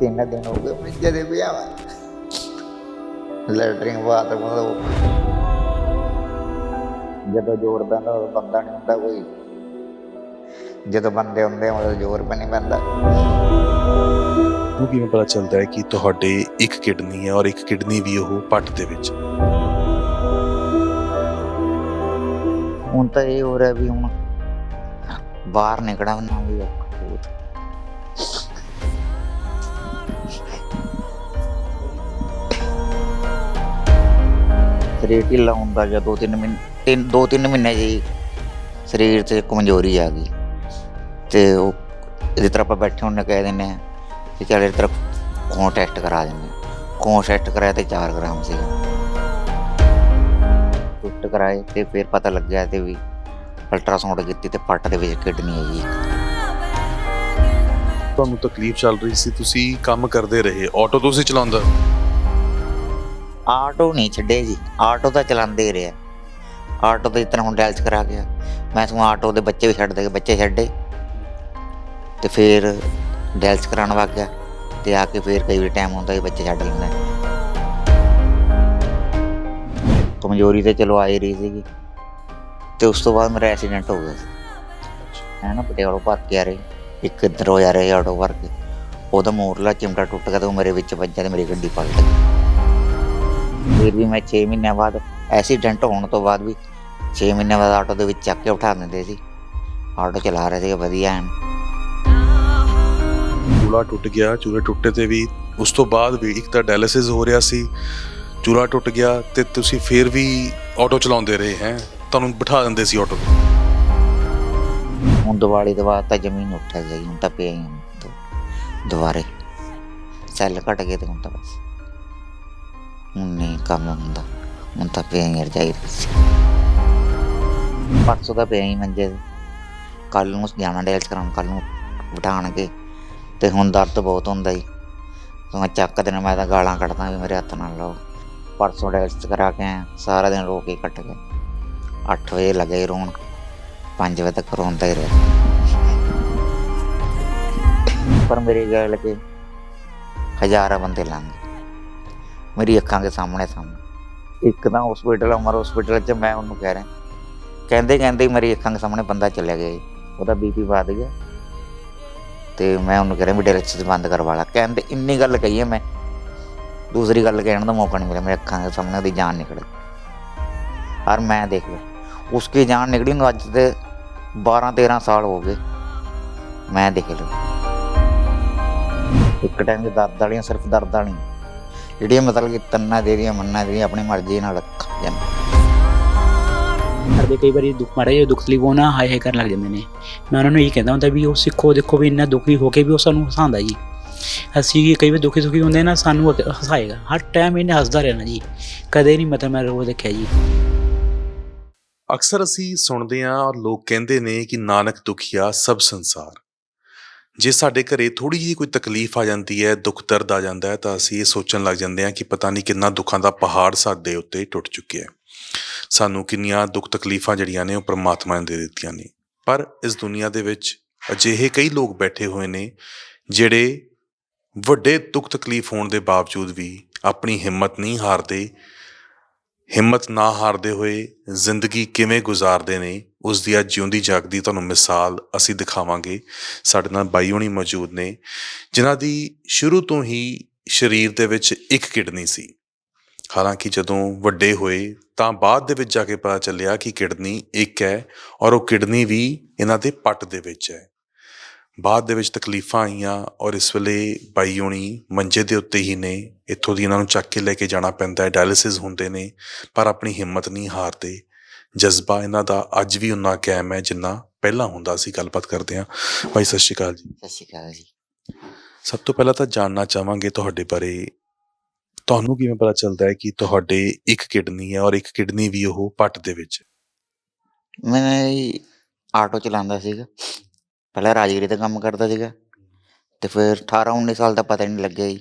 ਤਿੰਨ ਦਿਨ ਹੋ ਗਏ ਮੰਜੇ ਦੇ ਪਿਆ ਵਾ ਲੈਟਰਿੰਗ ਬਾਤ ਮਤਲਬ ਜਦੋਂ ਜ਼ੋਰ ਪੈਂਦਾ ਉਦੋਂ ਬੰਦਾ ਨਹੀਂ ਹੁੰਦਾ ਕੋਈ। ਜਦੋਂ ਬੰਦੇ ਹੁੰਦੇ ਆ, ਉਦੋਂ ਜ਼ੋਰ ਵੀ ਨਹੀਂ ਪੈਂਦਾ। ਨੂੰ ਕਿਵੇਂ ਪਤਾ ਚੱਲਦਾ ਹੈ ਕਿ ਤੁਹਾਡੇ ਇੱਕ ਕਿਡਨੀ ਹੈ ਔਰ ਇੱਕ ਕਿਡਨੀ ਵੀ ਉਹ ਪੱਟ ਦੇ ਵਿੱਚ? ਹੁਣ ਤਾਂ ਇਹ ਹੋ ਰਿਹਾ ਵੀ ਹੁਣ ਬਾਹਰ ਨਿਕਲਣਾ ਵੀ ਔਖਾ ਬਹੁਤ। ਸਰੀਰ ਢਿੱਲਾ ਹੁੰਦਾ ਗਿਆ ਦੋ ਤਿੰਨ ਮਹੀਨੇ, ਤਿੰਨ, ਦੋ ਤਿੰਨ ਮਹੀਨੇ ਜੀ ਸਰੀਰ 'ਚ ਕਮਜ਼ੋਰੀ ਆ ਗਈ। ਤੇ ਉਹ ਇਹਦੇ ਤਰ੍ਹਾਂ ਆਪਾਂ ਬੈਠੇ ਹੁੰਨੇ ਕਹਿ ਦਿੰਦੇ ਆ ਕਿ ਚੱਲ ਇਹਦੇ ਤਰ੍ਹਾਂ ਖੂਨ ਟੈਸਟ ਕਰਾ ਦਿੰਦੇ ਹਾਂ। ਖੂਨ ਟੈਸਟ ਕਰਾਇਆ ਤੇ 4 ਗ੍ਰਾਮ ਸੀ ਟੁੱਟ ਕਰਾਏ ਤੇ ਫਿਰ ਪਤਾ ਲੱਗਿਆ ਤੇ ਵੀ ਅਲਟਰਾਸਾਊਂਡ ਕੀਤੀ ਤੇ ਪੱਟ ਦੇ ਵਿੱਚ ਕਿਡਨੀ ਹੈ ਜੀ ਤੁਹਾਨੂੰ ਤਕਲੀਫ ਚੱਲ ਰਹੀ ਸੀ, ਤੁਸੀਂ ਕੰਮ ਕਰਦੇ ਰਹੇ ਆਟੋ ਤੁਸੀਂ ਚਲਾਉਂਦਾ? ਆਟੋ ਨਹੀਂ ਛੱਡੇ ਜੀ, ਆਟੋ ਤਾਂ ਚਲਾਉਂਦੇ ਹੀ ਰਿਹਾ ਆਟੋ ਤੇ ਇਤਨਾ ਹੁਣ ਡੈਲਸ ਕਰਾ ਗਿਆ, ਮੈਂ ਸਗੋਂ ਆਟੋ ਦੇ ਬੱਚੇ ਵੀ ਛੱਡ ਦੇ ਬੱਚੇ ਛੱਡੇ ਤੇ ਫਿਰ ਡੈਲਸ ਕਰਾਉਣ ਵਗ ਗਿਆ, ਤੇ ਆ ਕੇ ਫਿਰ ਕਈ ਵਾਰ ਟਾਈਮ ਹੁੰਦਾ ਵੀ ਬੱਚੇ ਛੱਡ ਲੈਂਦਾ ਕਮਜ਼ੋਰੀ ਤੇ ਚਲੋ ਆ ਹੀ ਰਹੀ ਸੀਗੀ। ਤੇ ਉਸ ਤੋਂ ਬਾਅਦ ਮੇਰਾ ਐਕਸੀਡੈਂਟ ਹੋ ਗਿਆ ਸੀ। ਹੈ ਨਾ, ਪਟਿਆਲੋਂ ਭਰ ਕੇ ਆ ਰਹੇ, ਇੱਕ ਇੱਧਰ ਹੋ ਜਾ ਰਹੇ ਆਟੋ ਭਰ ਕੇ। ਉਹਦਾ ਮੋਰਲਾ ਚਿਮਟਾ ਟੁੱਟ ਗਿਆ ਤੇ ਉਹ ਮੇਰੇ ਵਿੱਚ ਵੱਜਾ ਤੇ ਮੇਰੀ ਗੱਡੀ ਪਲਟ ਗਈ। ਫਿਰ ਵੀ ਮੈਂ 6 ਮਹੀਨਿਆਂ ਬਾਅਦ ਐਕਸੀਡੈਂਟ ਹੋਣ ਤੋਂ ਬਾਅਦ ਵੀ 6 ਮਹੀਨਿਆਂ ਬਾਅਦ ਆਟੋ ਦੇ ਵਿੱਚ ਚੱਕ ਕੇ ਉਠਾ ਦਿੰਦੇ ਸੀ। ਆਟੋ ਚਲਾ ਰਹੇ ਸੀਗੇ ਵਧੀਆ ਐਨ। ਚੂਲਾ ਟੁੱਟ ਗਿਆ ਚੂਲੇ ਟੁੱਟੇ ਤੇ ਵੀ ਉਸ ਤੋਂ ਬਾਅਦ ਵੀ ਇੱਕ ਤਾਂ ਡਾਇਲਿਸਿਸ ਹੋ ਰਿਹਾ ਸੀ। ਚੂਲਾ ਟੁੱਟ ਗਿਆ ਤੇ ਤੁਸੀਂ ਫੇਰ ਵੀ ਆਟੋ ਚਲਾਉਂਦੇ ਰਹੇ ਹੈ? ਤੁਹਾਨੂੰ ਬਿਠਾ ਦਿੰਦੇ ਸੀ ਆਟੋ। ਤੇ ਹੁਣ ਦੀਵਾਲੀ ਤੋਂ ਬਾਅਦ ਤਾਂ ਜ਼ਮੀਨ ਉੱਠ ਗਈ ਹੁਣ ਤਾਂ ਪਿਆ ਹੀ ਦੁਬਾਰੇ। ਸੈੱਲ ਘਟ ਗਏ ਤੇ ਹੁਣ ਤਾਂ ਬਸ। ਹੁਣ ਨਹੀਂ ਕੰਮ ਹੁੰਦਾ ਹੁਣ ਤਾਂ ਪਿਆ ਹੀ ਰਜਾਈ ਸੀ ਪਰਸੋਂ ਦਾ ਪਿਆ ਹੀ ਮੰਜੇ ਤੇ ਕੱਲ ਨੂੰ ਜਾਣਾ ਡੈਲਸ ਕਰਾਉਣ ਕੱਲ ਨੂੰ ਬਿਠਾਣਗੇ ਤੇ ਹੁਣ ਦਰਦ ਬਹੁਤ ਹੁੰਦਾ ਜੀ ਮੈਂ ਚੱਕ ਦੇਣਾ ਮੈਂ ਤਾਂ ਗਾਲਾਂ ਕੱਢਦਾ ਵੀ ਮੇਰੇ ਹੱਥ ਨਾਲ ਲਓ ਪਰਸੋਂ ਡੈਲਸ ਕਰਾ ਕੇ ਆਇਆ ਸਾਰਾ ਦਿਨ ਰੋ ਕੇ ਕੱਟ ਗਿਆ 8 ਵਜੇ ਲੱਗੇ ਰੋਣ 5 ਵਜੇ ਤੱਕ ਰੋਂਦਾ ਹੀ ਰਿਹਾ ਪਰ ਮੇਰੀ ਗੱਲ ਕਿ ਹਜ਼ਾਰਾਂ ਬੰਦੇ ਲੰਘ ਮੇਰੀ ਅੱਖਾਂ ਦੇ ਸਾਹਮਣੇ ਸਾਹਮਣੇ। ਇੱਕ ਤਾਂ ਹਸਪੀਟਲ ਅਮਰ ਹਸਪੀਟਲ 'ਚ ਮੈਂ ਉਹਨੂੰ ਕਹਿ ਰਿਹਾ। ਕਹਿੰਦੇ ਕਹਿੰਦੇ ਮੇਰੀ ਅੱਖਾਂ ਦੇ ਸਾਹਮਣੇ ਬੰਦਾ ਚੱਲਿਆ ਗਿਆ ਜੀ। ਉਹਦਾ ਬੀਪੀ ਵਧ ਗਿਆ। ਤੇ ਮੈਂ ਉਹਨੂੰ ਕਹਿ ਰਿਹਾ ਵੀ ਡਾਇਲੈਕਸਿਸ ਬੰਦ ਕਰਵਾ ਲਾ। ਕਹਿੰਦੇ, ਇੰਨੀ ਗੱਲ ਕਹੀ ਹੈ ਮੈਂ। ਦੂਸਰੀ ਗੱਲ ਕਹਿਣ ਦਾ ਮੌਕਾ ਨਹੀਂ ਮਿਲਿਆ। ਮੇਰੇ ਅੱਖਾਂ ਦੇ ਸਾਹਮਣੇ ਉਹਦੀ ਜਾਨ ਨਿਕਲ ਗਈ। ਔਰ ਮੈਂ ਦੇਖ ਲਿਆ। ਉਸकी ਜਾਨ ਨਿਕਲੀ ਨੂੰ ਅੱਜ ਦੇ 12 13 ਸਾਲ ਹੋ ਗਏ। ਮੈਂ ਦੇਖ ਲਿਆ। ਇੱਕ ਟਾਈਮ ਦੇ ਦਰਦ ਵਾਲੀਆਂ ਸਿਰਫ ਦਰਦ ਵਾਲੀਆਂ। ਜਿਹੜੀਆਂ ਮਤਲਬ ਕਿ ਤੰਨਾ ਦੇ ਦੀਆਂ ਮੰਨਾ ਦੇ ਦੀਆਂ ਆਪਣੀ ਮਰਜ਼ੀ ਨਾਲ ਖਾ ਜਾਂਦੇ ਕਰਦੇ ਕਈ ਵਾਰੀ ਦੁੱਖ ਮਾੜਾ ਜਿਹਾ ਦੁੱਖ ਤਕਲੀਫ ਉਹ ਨਾ ਹਾਏ ਹਾਏ ਕਰਨ ਲੱਗ ਜਾਂਦੇ ਨੇ। ਮੈਂ ਉਹਨਾਂ ਨੂੰ ਇਹ ਕਹਿੰਦਾ ਹੁੰਦਾ ਵੀ ਉਹ ਸਿੱਖੋ ਦੇਖੋ ਵੀ ਇੰਨਾ ਦੁਖੀ ਹੋ ਕੇ ਵੀ ਉਹ ਸਾਨੂੰ ਹਸਾਉਂਦਾ ਜੀ। ਅਸੀਂ ਕਈ ਵਾਰ ਦੁਖੀ ਸੁਖੀ ਹੁੰਦੇ ਨਾ ਸਾਨੂੰ ਹਸਾਏਗਾ। ਹਰ ਟਾਈਮ ਇਹਨੇ ਹੱਸਦਾ ਰਹਿਣਾ ਜੀ। ਕਦੇ ਨਹੀਂ ਮਤਲਬ ਮੈਂ ਰੋ ਦੇਖਿਆ ਜੀ। ਅਕਸਰ ਅਸੀਂ ਸੁਣਦੇ ਹਾਂ ਔਰ ਲੋਕ ਕਹਿੰਦੇ ਨੇ ਕਿ ਨਾਨਕ ਦੁਖੀਆ ਸਭ ਸੰਸਾਰ। ਜੇ ਸਾਡੇ ਘਰੇ ਥੋੜੀ ਜਿਹੀ ਕੋਈ ਤਕਲੀਫ ਆ ਜਾਂਦੀ ਹੈ, ਦੁੱਖ ਦਰਦ ਆ ਜਾਂਦਾ ਹੈ, ਤਾਂ ਅਸੀਂ ਇਹ ਸੋਚਣ ਲੱਗ ਜਾਂਦੇ ਹਾਂ ਕਿ ਪਤਾ ਨਹੀਂ ਕਿੰਨਾ ਦੁੱਖਾਂ ਦਾ ਪਹਾੜ ਸਾਡੇ ਉੱਤੇ ਟੁੱਟ ਚੁੱਕਿਆ ਹੈ। ਸਾਨੂੰ ਕਿੰਨੀਆਂ ਦੁੱਖ ਤਕਲੀਫਾਂ ਜਿਹੜੀਆਂ ਨੇ ਉਹ ਪ੍ਰਮਾਤਮਾ ਨੇ ਦੇ ਦਿੱਤੀਆਂ ਨੇ। ਪਰ ਇਸ ਦੁਨੀਆ ਦੇ ਵਿੱਚ ਅਜਿਹੇ ਕਈ ਲੋਕ ਬੈਠੇ ਹੋਏ ਨੇ ਜਿਹੜੇ ਵੱਡੇ ਦੁੱਖ ਤਕਲੀਫ ਹੋਣ ਦੇ ਬਾਵਜੂਦ ਵੀ ਆਪਣੀ ਹਿੰਮਤ ਨਹੀਂ ਹਾਰਦੇ, ਹਿੰਮਤ ਨਾ ਹਾਰਦੇ ਹੋਏ ਜ਼ਿੰਦਗੀ ਕਿਵੇਂ ਗੁਜ਼ਾਰਦੇ ਨੇ ਉਸ ਦੀ ਅੱਜ ਜਿਉਂਦੀ ਜਾਗਦੀ ਤੁਹਾਨੂੰ ਮਿਸਾਲ ਅਸੀਂ ਦਿਖਾਵਾਂਗੇ। ਸਾਡੇ ਨਾਲ ਬਾਈ ਹੋਣੀ ਮੌਜੂਦ ਨੇ, ਜਿਨ੍ਹਾਂ ਦੀ ਸ਼ੁਰੂ ਤੋਂ ਹੀ ਸਰੀਰ ਦੇ ਵਿੱਚ ਇੱਕ ਕਿਡਨੀ ਸੀ। ਹਾਲਾਂਕਿ ਜਦੋਂ ਵੱਡੇ ਹੋਏ ਤਾਂ ਬਾਅਦ ਦੇ ਵਿੱਚ ਜਾ ਕੇ ਪਤਾ ਚੱਲਿਆ ਕਿ ਕਿਡਨੀ ਇੱਕ ਹੈ ਔਰ ਉਹ ਕਿਡਨੀ ਵੀ ਇਹਨਾਂ ਦੇ ਪੱਟ ਦੇ ਵਿੱਚ ਹੈ। ਬਾਅਦ ਦੇ ਵਿੱਚ ਤਕਲੀਫਾਂ ਆਈਆਂ ਔਰ ਇਸ ਵੇਲੇ ਬਾਈ ਹੋਣੀ ਮੰਜੇ ਦੇ ਉੱਤੇ ਹੀ ਨੇ, ਇੱਥੋਂ ਦੀ ਇਹਨਾਂ ਨੂੰ ਚੱਕ ਕੇ ਲੈ ਕੇ ਜਾਣਾ ਪੈਂਦਾ ਹੈ, ਡਾਇਲਿਸਿਸ ਹੁੰਦੇ ਨੇ, ਪਰ ਆਪਣੀ ਹਿੰਮਤ ਨਹੀਂ ਹਾਰਦੇ। ਜਜ਼ਬਾ ਇਹਨਾਂ ਦਾ ਅੱਜ ਵੀ ਉਨਾ ਕਾਇਮ ਹੈ ਜਿੰਨਾ ਪਹਿਲਾਂ ਹੁੰਦਾ ਸੀ। ਗੱਲਬਾਤ ਕਰਦੇ ਹਾਂ। ਭਾਈ ਸਤਿ ਸ਼੍ਰੀ ਅਕਾਲ ਜੀ। ਸਤਿ ਸ਼੍ਰੀ ਅਕਾਲ ਜੀ। ਸਭ ਤੋਂ ਪਹਿਲਾਂ ਤਾਂ ਜਾਣਨਾ ਚਾਹਾਂਗੇ ਤੁਹਾਡੇ ਬਾਰੇ। ਤੁਹਾਨੂੰ ਕਿਵੇਂ ਪਤਾ ਚੱਲਦਾ ਹੈ ਕਿ ਤੁਹਾਡੇ ਇੱਕ ਕਿਡਨੀ ਹੈ ਔਰ ਇੱਕ ਕਿਡਨੀ ਵੀ ਉਹ ਪੱਟ ਦੇ ਵਿੱਚ? ਮੈਂ ਆਟੋ ਚਲਾਉਂਦਾ ਸੀਗਾ। ਪਹਿਲਾਂ ਰਾਜਗੀਰੀ ਤੇ ਕੰਮ ਕਰਦਾ ਸੀਗਾ। ਤੇ ਫਿਰ 18 19 ਸਾਲ ਦਾ ਪਤਾ ਨਹੀਂ ਲੱਗਿਆ ਜੀ।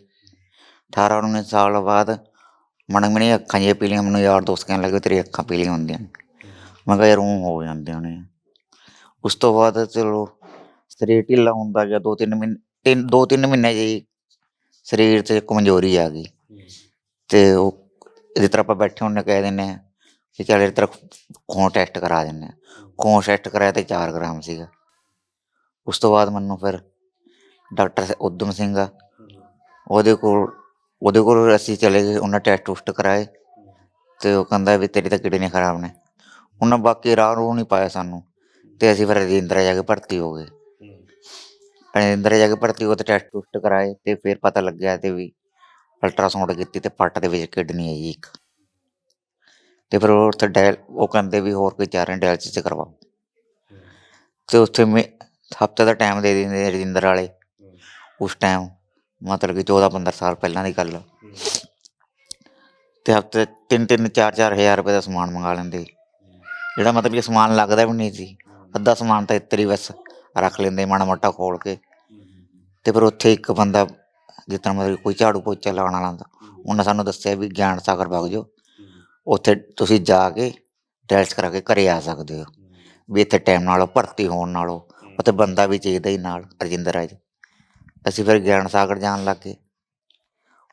18 19 ਸਾਲ ਬਾਅਦ ਮਣ ਮੇਰੀਆਂ ਅੱਖਾਂ ਜਿਹੀਆਂ ਪੀਲੀਆਂ ਮੈਨੂੰ ਯਾਰ ਦੋਸਤ ਕਹਿਣ ਲੱਗੇ ਤੇਰੀ ਅੱਖਾਂ ਪੀਲੀਆਂ ਹੁੰਦੀਆਂ। ਮੈਂ ਕਿਹਾ ਯਾਰ ਉਹ ਹੋ ਜਾਂਦੀਆਂ ਨੇ ਉਸ ਤੋਂ ਬਾਅਦ ਚਲੋ ਸਰੀਰ ਢਿੱਲਾ ਹੁੰਦਾ ਗਿਆ, ਦੋ ਤਿੰਨ ਮਹੀਨੇ, ਤਿੰਨ, ਦੋ ਤਿੰਨ ਮਹੀਨੇ ਜੀ ਸਰੀਰ 'ਚ ਕਮਜ਼ੋਰੀ ਆ ਗਈ। ਤੇ ਉਹ ਜਿਸ ਤਰ੍ਹਾਂ ਆਪਾਂ ਬੈਠੇ ਹੁੰਨੇ ਕਹਿ ਦਿੰਨੇ ਆ ਕਿ ਚੱਲ ਇਹ ਤਰ੍ਹਾਂ ਖੂਨ ਟੈਸਟ ਕਰਾ ਦਿੰਨੇ ਆ ਖੂਨ ਟੈਸਟ ਕਰਾਇਆ ਤੇ 4 ਗ੍ਰਾਮ ਸੀਗਾ। ਉਸ ਤੋਂ ਬਾਅਦ ਮੈਨੂੰ ਫਿਰ ਡਾਕਟਰ ਸ- ਉਦਮ ਸਿੰਘ ਆ। ਉਹਦੇ ਕੋਲ ਉਹਦੇ ਕੋਲ ਅਸੀਂ ਚਲੇ ਗਏ, ਉਹਨਾਂ ਟੈਸਟ ਟੁਸਟ ਕਰਾਏ। ਤੇ ਉਹ ਕਹਿੰਦਾ ਵੀ ਤੇਰੀ ਤਾਂ ਕਿਡਨੀ ਖਰਾਬ ਨੇ। ਉਹਨਾਂ ਬਾਕੀ ਰਾਹ ਨੂੰ ਨਹੀਂ ਪਾਇਆ ਸਾਨੂੰ। ਤੇ ਅਸੀਂ ਫਿਰ ਰਜਿੰਦਰਾ ਜਾ ਕੇ ਭਰਤੀ ਹੋ ਗਏ। ਰਜਿੰਦਰਾ ਜਾ ਕੇ ਭਰਤੀ ਹੋ ਤੇ ਟੈਸਟ ਟੁਸਟ ਕਰਾਏ ਤੇ ਫਿਰ ਪਤਾ ਲੱਗਿਆ ਤੇ ਵੀ ਅਲਟਰਾਸਾਊਂਡ ਕੀਤੀ ਤੇ ਪੱਟ ਦੇ ਵਿੱਚ ਕਿਡਨੀ ਹੈ ਜੀ ਇੱਕ। ਤੇ ਫਿਰ ਉਹ ਉੱਥੇ ਡਾਇਲ ਉਹ ਕਹਿੰਦੇ ਵੀ ਹੋਰ ਕੋਈ ਚਾਰ ਡਾਇਲਸਿਸ ਕਰਵਾਓ। ਤੇ ਉੱਥੇ ਮੈਂ ਹਫ਼ਤੇ ਦਾ ਟਾਈਮ ਦੇ ਦਿੰਦੇ ਰਜਿੰਦਰ ਵਾਲੇ। ਉਸ ਟਾਈਮ ਮਤਲਬ ਕਿ 14 15 ਸਾਲ ਪਹਿਲਾਂ ਦੀ ਗੱਲ। ਤੇ ਹਫ਼ਤੇ ਤਿੰਨ ਤਿੰਨ ਚਾਰ ਚਾਰ ਹਜ਼ਾਰ ਰੁਪਏ ਦਾ ਸਮਾਨ ਮੰਗਾ ਲੈਂਦੇ। ਜਿਹੜਾ ਮਤਲਬ ਕਿ ਸਮਾਨ ਲੱਗਦਾ ਵੀ ਨਹੀਂ ਸੀ ਅੱਧਾ ਸਮਾਨ ਤਾਂ ਇੱਤਰੀ ਬਸ ਰੱਖ ਲੈਂਦੇ ਮਾੜਾ ਮੋਟਾ ਖੋਲ ਕੇ। ਤੇ ਫਿਰ ਉੱਥੇ ਇੱਕ ਬੰਦਾ ਤਰ੍ਹਾਂ ਮਤਲਬ ਕੋਈ ਝਾੜੂ ਪੋਚਾ ਲਾਉਣ ਵਾਲਾ ਹੁੰਦਾ। ਉਹਨੇ ਸਾਨੂੰ ਦੱਸਿਆ ਵੀ ਗਿਆਨ ਸਾਗਰ ਵਗ ਜਾਓ। ਉੱਥੇ ਤੁਸੀਂ ਜਾ ਕੇ ਟੈਸਟ ਕਰਾ ਕੇ ਘਰੇ ਆ ਸਕਦੇ ਹੋ। ਵੀ ਇੱਥੇ ਟਾਈਮ ਨਾਲੋਂ ਭਰਤੀ ਹੋਣ ਨਾਲੋਂ ਉੱਥੇ ਬੰਦਾ ਵੀ ਚਾਹੀਦਾ ਹੀ ਨਾਲ ਰਜਿੰਦਰ ਰਾਜ ਅਸੀਂ ਫਿਰ ਗਿਆਨ ਸਾਗਰ ਜਾਣ ਲੱਗੇ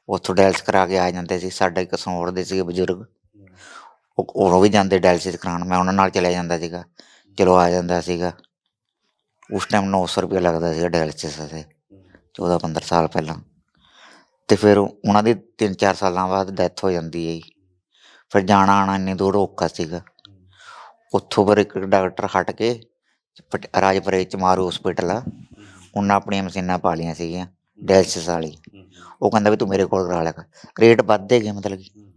ਉੱਥੋਂ ਡਾਇਲਸ ਕਰਾ ਕੇ ਆ ਜਾਂਦੇ ਸੀ ਸਾਡਾ ਇੱਕ ਸੌਰ ਦੇ ਸੀਗੇ ਬਜ਼ੁਰਗ। ਉਹ ਉਹ ਵੀ ਜਾਂਦੇ ਡਾਇਲਸਿਸ ਕਰਾਉਣ, ਮੈਂ ਉਹਨਾਂ ਨਾਲ ਚਲਿਆ ਜਾਂਦਾ ਸੀਗਾ, ਚਲੋ ਆ ਜਾਂਦਾ ਸੀਗਾ। ਉਸ ਟਾਈਮ 900 ਰੁਪਏ ਲੱਗਦਾ ਸੀਗਾ ਡਾਇਲਸਿਸ ਤੇ 14 15 ਸਾਲ ਪਹਿਲਾਂ। ਤੇ ਫਿਰ ਉਹਨਾਂ ਦੀ 3-4 ਸਾਲਾਂ ਬਾਅਦ ਡੈਥ ਹੋ ਜਾਂਦੀ ਹੈ ਜੀ। ਫਿਰ ਜਾਣਾ ਆਣਾ ਇੰਨੀ ਦੂਰ ਔਖਾ ਸੀਗਾ। ਉੱਥੋਂ ਫਿਰ ਇੱਕ ਡਾਕਟਰ ਹਟ ਕੇ ਪਟ- ਰਾਜਪੁਰੇ ਚਮਾਰੂ ਮਾਰੂ ਹਸਪੀਟਲ ਆ। ਉਹਨਾਂ ਆਪਣੀਆਂ ਮਸ਼ੀਨਾਂ ਪਾ ਲਈਆਂ ਸੀਗੀਆਂ ਡਾਇਲਸਿਸ ਵਾਲੀ। ਉਹ ਕਹਿੰਦਾ ਵੀ ਤੂੰ ਮੇਰੇ ਕੋਲ ਕਰਾ ਲੈ ਕਰ। ਰੇਟ ਵੱਧਦੇ ਗਏ ਮਤਲਬ ਕਿ।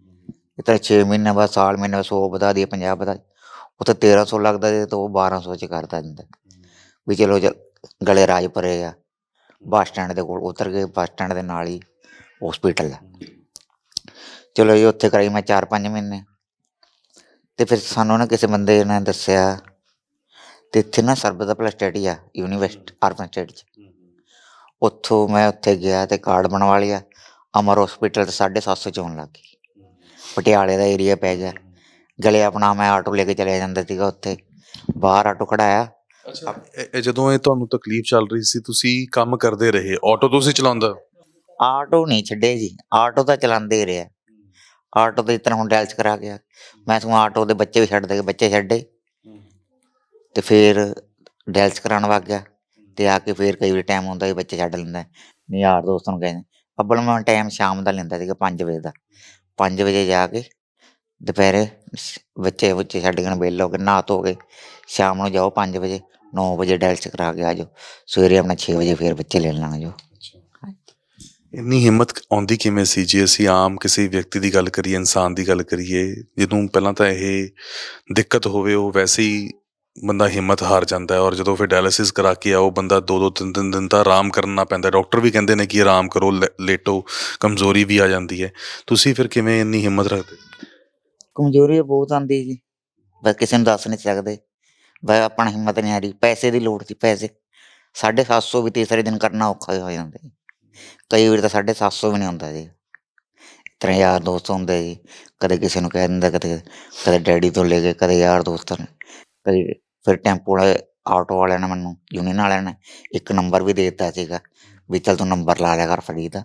ਤਾਂ 6 ਮਹੀਨੇ ਬਾਅਦ ਸਾਲ ਮਹੀਨੇ ਬਾਅਦ 100 ਵਧਾ ਦੀ 50 ਵਧਾ ਉੱਥੇ 1300 ਲੱਗਦਾ ਸੀ ਤੇ ਉਹ 1200 ਚ ਕਰਦਾ ਜਾਂਦਾ। ਵੀ ਚਲੋ ਜ- ਗਲੇ ਰਾਜਪੁਰੇ ਆ। ਬੱਸ ਸਟੈਂਡ ਦੇ ਕੋਲ ਉਤਰ ਗਏ ਬੱਸ ਸਟੈਂਡ ਦੇ ਨਾਲ ਹੀ ਹਸਪੀਟਲ ਆ। ਚਲੋ ਜੀ ਉੱਥੇ ਕਰਾਈ ਮੈਂ 4-5 ਮਹੀਨੇ। ਤੇ ਫਿਰ ਸਾਨੂੰ ਨਾ ਕਿਸੇ ਬੰਦੇ ਨੇ ਦੱਸਿਆ ਤੇ ਇੱਥੇ ਨਾ ਸਰਬਤ ਦਾ ਸਟੱਡੀ ਆ ਯੂਨੀਵਰਸਿਟੀ ਅਰਬਨ ਸਟੱਡੀ ਚ। ਉੱਥੋਂ ਮੈਂ ਉੱਥੇ ਗਿਆ ਤੇ ਕਾਰਡ ਬਣਵਾ ਲਿਆ। ਅਮਰ ਹਸਪੀਟਲ ਤੇ 750 ਚ ਆਉਣ ਲੱਗ ਗਈ। ਪਟਿਆਲੇ ਦਾ ਏਰੀਆ ਪੈ ਗਿਆ। ਗਲੇ ਆਪਣਾ ਮੈਂ ਆਟੋ ਲੈ ਕੇ ਚਲਿਆ ਜਾਂਦਾ ਸੀਗਾ ਉੱਥੇ। ਬਾਹਰ ਆਟੋ ਖੜਾਇਆ। ਅੱਛਾ ਇਹ- ਜਦੋਂ ਇਹ ਤੁਹਾਨੂੰ ਤਕਲੀਫ ਚੱਲ ਰਹੀ ਸੀ ਤੁਸੀਂ ਕੰਮ ਕਰਦੇ ਰਹੇ। ਆਟੋ ਤੁਸੀਂ ਚਲਾਉਂਦਾ? ਆਟੋ ਨਹੀਂ ਛੱਡੇ ਜੀ। ਆਟੋ ਤਾਂ ਚਲਾਉਂਦੇ ਹੀ ਰਿਹਾ। ਆਟੋ ਤੇ ਇਤਨਾ ਹੁਣ ਡੈਲਸ ਕਰਾ ਗਿਆ। ਮੈਂ ਸਗੋਂ ਆਟੋ ਦੇ ਬੱਚੇ ਵੀ ਛੱਡ ਦੇ ਬੱਚੇ ਛੱਡੇ ਤੇ ਫਿਰ ਡੈਲਸ ਕਰਾਉਣ ਵਗ ਗਿਆ। ਤੇ ਆ ਕੇ ਫਿਰ ਕਈ ਵਾਰੀ ਟਾਈਮ ਹੁੰਦਾ ਸੀ ਬੱਚੇ ਛੱਡ ਲੈਂਦਾ। ਨਹੀਂ ਯਾਰ ਦੋਸਤਾਂ ਨੂੰ ਕਹਿੰਦੇ। ਅੱਬਲ ਮੈਂ ਟਾਈਮ ਸ਼ਾਮ ਦਾ ਲੈਂਦਾ ਸੀਗਾ 5 ਵਜੇ ਦਾ। ਪੰਜ ਵਜੇ ਜਾ ਕੇ ਦੁਪਹਿਰੇ ਬੱਚੇ ਬੁੱਚੇ ਛੱਡ ਕੇ ਵਿਹਲੇ ਹੋ ਕੇ ਨਹਾ ਧੋ ਕੇ ਸ਼ਾਮ ਨੂੰ ਜਾਓ 5 ਵਜੇ 9 ਵਜੇ ਡੈਲਸ ਕਰਾ ਕੇ ਆ ਜਾਓ। ਸਵੇਰੇ ਆਪਣਾ 6 ਵਜੇ ਫਿਰ ਬੱਚੇ ਲੈਣ ਲੱਗ ਜਾਓ। ਇੰਨੀ ਹਿੰਮਤ ਆਉਂਦੀ ਕਿਵੇਂ ਸੀ ਜੇ ਅਸੀਂ ਆਮ ਕਿਸੇ ਵਿਅਕਤੀ ਦੀ ਗੱਲ ਕਰੀਏ, ਇਨਸਾਨ ਦੀ ਗੱਲ ਕਰੀਏ, ਜਿਹਨੂੰ ਪਹਿਲਾਂ ਤਾਂ ਇਹ ਦਿੱਕਤ ਹੋਵੇ, ਉਹ ਵੈਸੇ ਹੀ ਬੰਦਾ ਹਿੰਮਤ ਹਾਰ ਜਾਂਦਾ ਹੈ ਔਰ ਜਦੋਂ ਫਿਰ ਡਾਇਲਿਸਿਸ ਕਰਾ ਕੇ ਆਓ, ਬੰਦਾ ਦੋ ਦੋ ਤਿੰਨ ਤਿੰਨ ਦਿਨ ਤਾਂ ਆਰਾਮ ਕਰਨਾ ਪੈਂਦਾ ਡਾਕਟਰ ਵੀ ਕਹਿੰਦੇ ਨੇ ਕਿ ਆਰਾਮ ਕਰੋ ਲੇਟੋ, ਕਮਜ਼ੋਰੀ ਵੀ ਆ ਜਾਂਦੀ ਹੈ। ਤੁਸੀਂ ਫਿਰ ਕਿਵੇਂ ਇੰਨੀ ਹਿੰਮਤ ਰੱਖਦੇ? ਕਮਜ਼ੋਰੀ ਬਹੁਤ ਆਂਦੀ ਜੀ। ਬਸ ਕਿਸੇ ਨੂੰ ਦੱਸ ਨਹੀਂ ਸਕਦੇ। ਬਸ ਆਪਣਾ ਹਿੰਮਤ ਨਹੀਂ ਆ ਰਹੀ ਪੈਸੇ ਦੀ ਲੋੜ ਸੀ, ਪੈਸੇ। 750 ਵੀ ਤੀਸਰੇ ਦਿਨ ਕਰਨਾ ਔਖਾ ਹੋ ਜਾਂਦਾ ਜੀ। ਕਈ ਵਾਰ ਤਾਂ 750 ਵੀ ਨਹੀਂ ਹੁੰਦਾ ਜੀ। ਤਰ੍ਹਾਂ ਯਾਰ ਦੋਸਤ ਹੁੰਦੇ ਜੀ। ਕਦੇ ਕਿਸੇ ਨੂੰ ਕਹਿ ਦਿੰਦਾ, ਕਦੇ ਕਦੇ ਡੈਡੀ ਤੋਂ ਲੈ ਕੇ ਕਦੇ ਯਾਰ ਦੋਸਤਾਂ ਨੇ। ਕਦੇ ਫਿਰ ਟੈਂਪੋ ਵਾਲੇ ਆਟੋ ਵਾਲਿਆਂ ਨੇ ਮੈਨੂੰ ਯੂਨੀਅਨ ਵਾਲਿਆਂ ਨੇ ਇੱਕ ਨੰਬਰ ਵੀ ਦੇ ਦਿੱਤਾ ਸੀਗਾ ਵੀ ਚੱਲ ਤੂੰ ਨੰਬਰ ਲਾ ਲਿਆ ਕਰ ਫਰੀ ਦਾ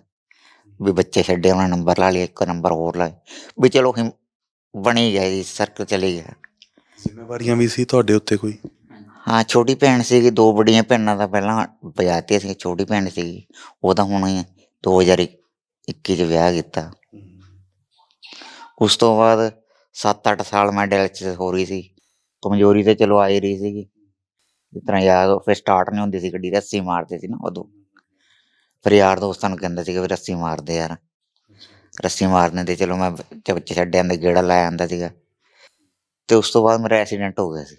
ਵੀ ਬੱਚੇ ਛੱਡੇ ਉਹਨਾਂ ਨੰਬਰ ਲਾ ਲਿਆ ਇੱਕ ਨੰਬਰ ਹੋਰ ਲਾ ਵੀ ਚਲੋ ਬਣੀ ਗਿਆ ਜੀ ਸਰਕਲ ਚਲੇ ਗਿਆ ਜ਼ਿੰਮੇਵਾਰੀਆਂ ਵੀ ਸੀ ਤੁਹਾਡੇ ਉੱਤੇ ਕੋਈ? ਹਾਂ ਛੋਟੀ ਭੈਣ ਸੀਗੀ ਦੋ ਬੜੀਆਂ ਭੈਣਾਂ ਦਾ ਪਹਿਲਾਂ ਬਜਾਤੀ ਸੀ ਛੋਟੀ ਭੈਣ ਸੀਗੀ। ਉਹਦਾ ਹੁਣ 2021 ਚ ਵਿਆਹ ਕੀਤਾ। ਉਸ ਤੋਂ ਬਾਅਦ 7-8 ਸਾਲ ਮੈਂ ਡਾਇਲਿਸਿਸ ਹੋ ਰਹੀ ਸੀ। ਕਮਜ਼ੋਰੀ ਤੇ ਚਲੋ ਆ ਹੀ ਰਹੀ ਸੀਗੀ। ਜਿਸ ਤਰ੍ਹਾਂ ਯਾਰ ਫਿਰ ਸਟਾਰਟ ਨਹੀਂ ਹੁੰਦੀ ਸੀ ਗੱਡੀ ਰੱਸੀ ਮਾਰਦੇ ਸੀ ਨਾ ਉਦੋਂ। ਫਿਰ ਯਾਰ ਦੋਸਤਾਂ ਨੂੰ ਕਹਿੰਦੇ ਸੀਗੇ ਵੀ ਰੱਸੀ ਮਾਰਦੇ ਯਾਰ। ਰੱਸੀ ਮਾਰਨੇ ਤੇ ਚਲੋ ਮੈਂ ਬੱਚੇ ਬੱਚੇ ਛੱਡ ਆਂਦੇ ਗੇੜਾ ਲੈ ਆਂਦਾ ਸੀਗਾ। ਤੇ ਉਸ ਤੋਂ ਬਾਅਦ ਮੇਰਾ ਐਕਸੀਡੈਂਟ ਹੋ ਗਿਆ ਸੀ।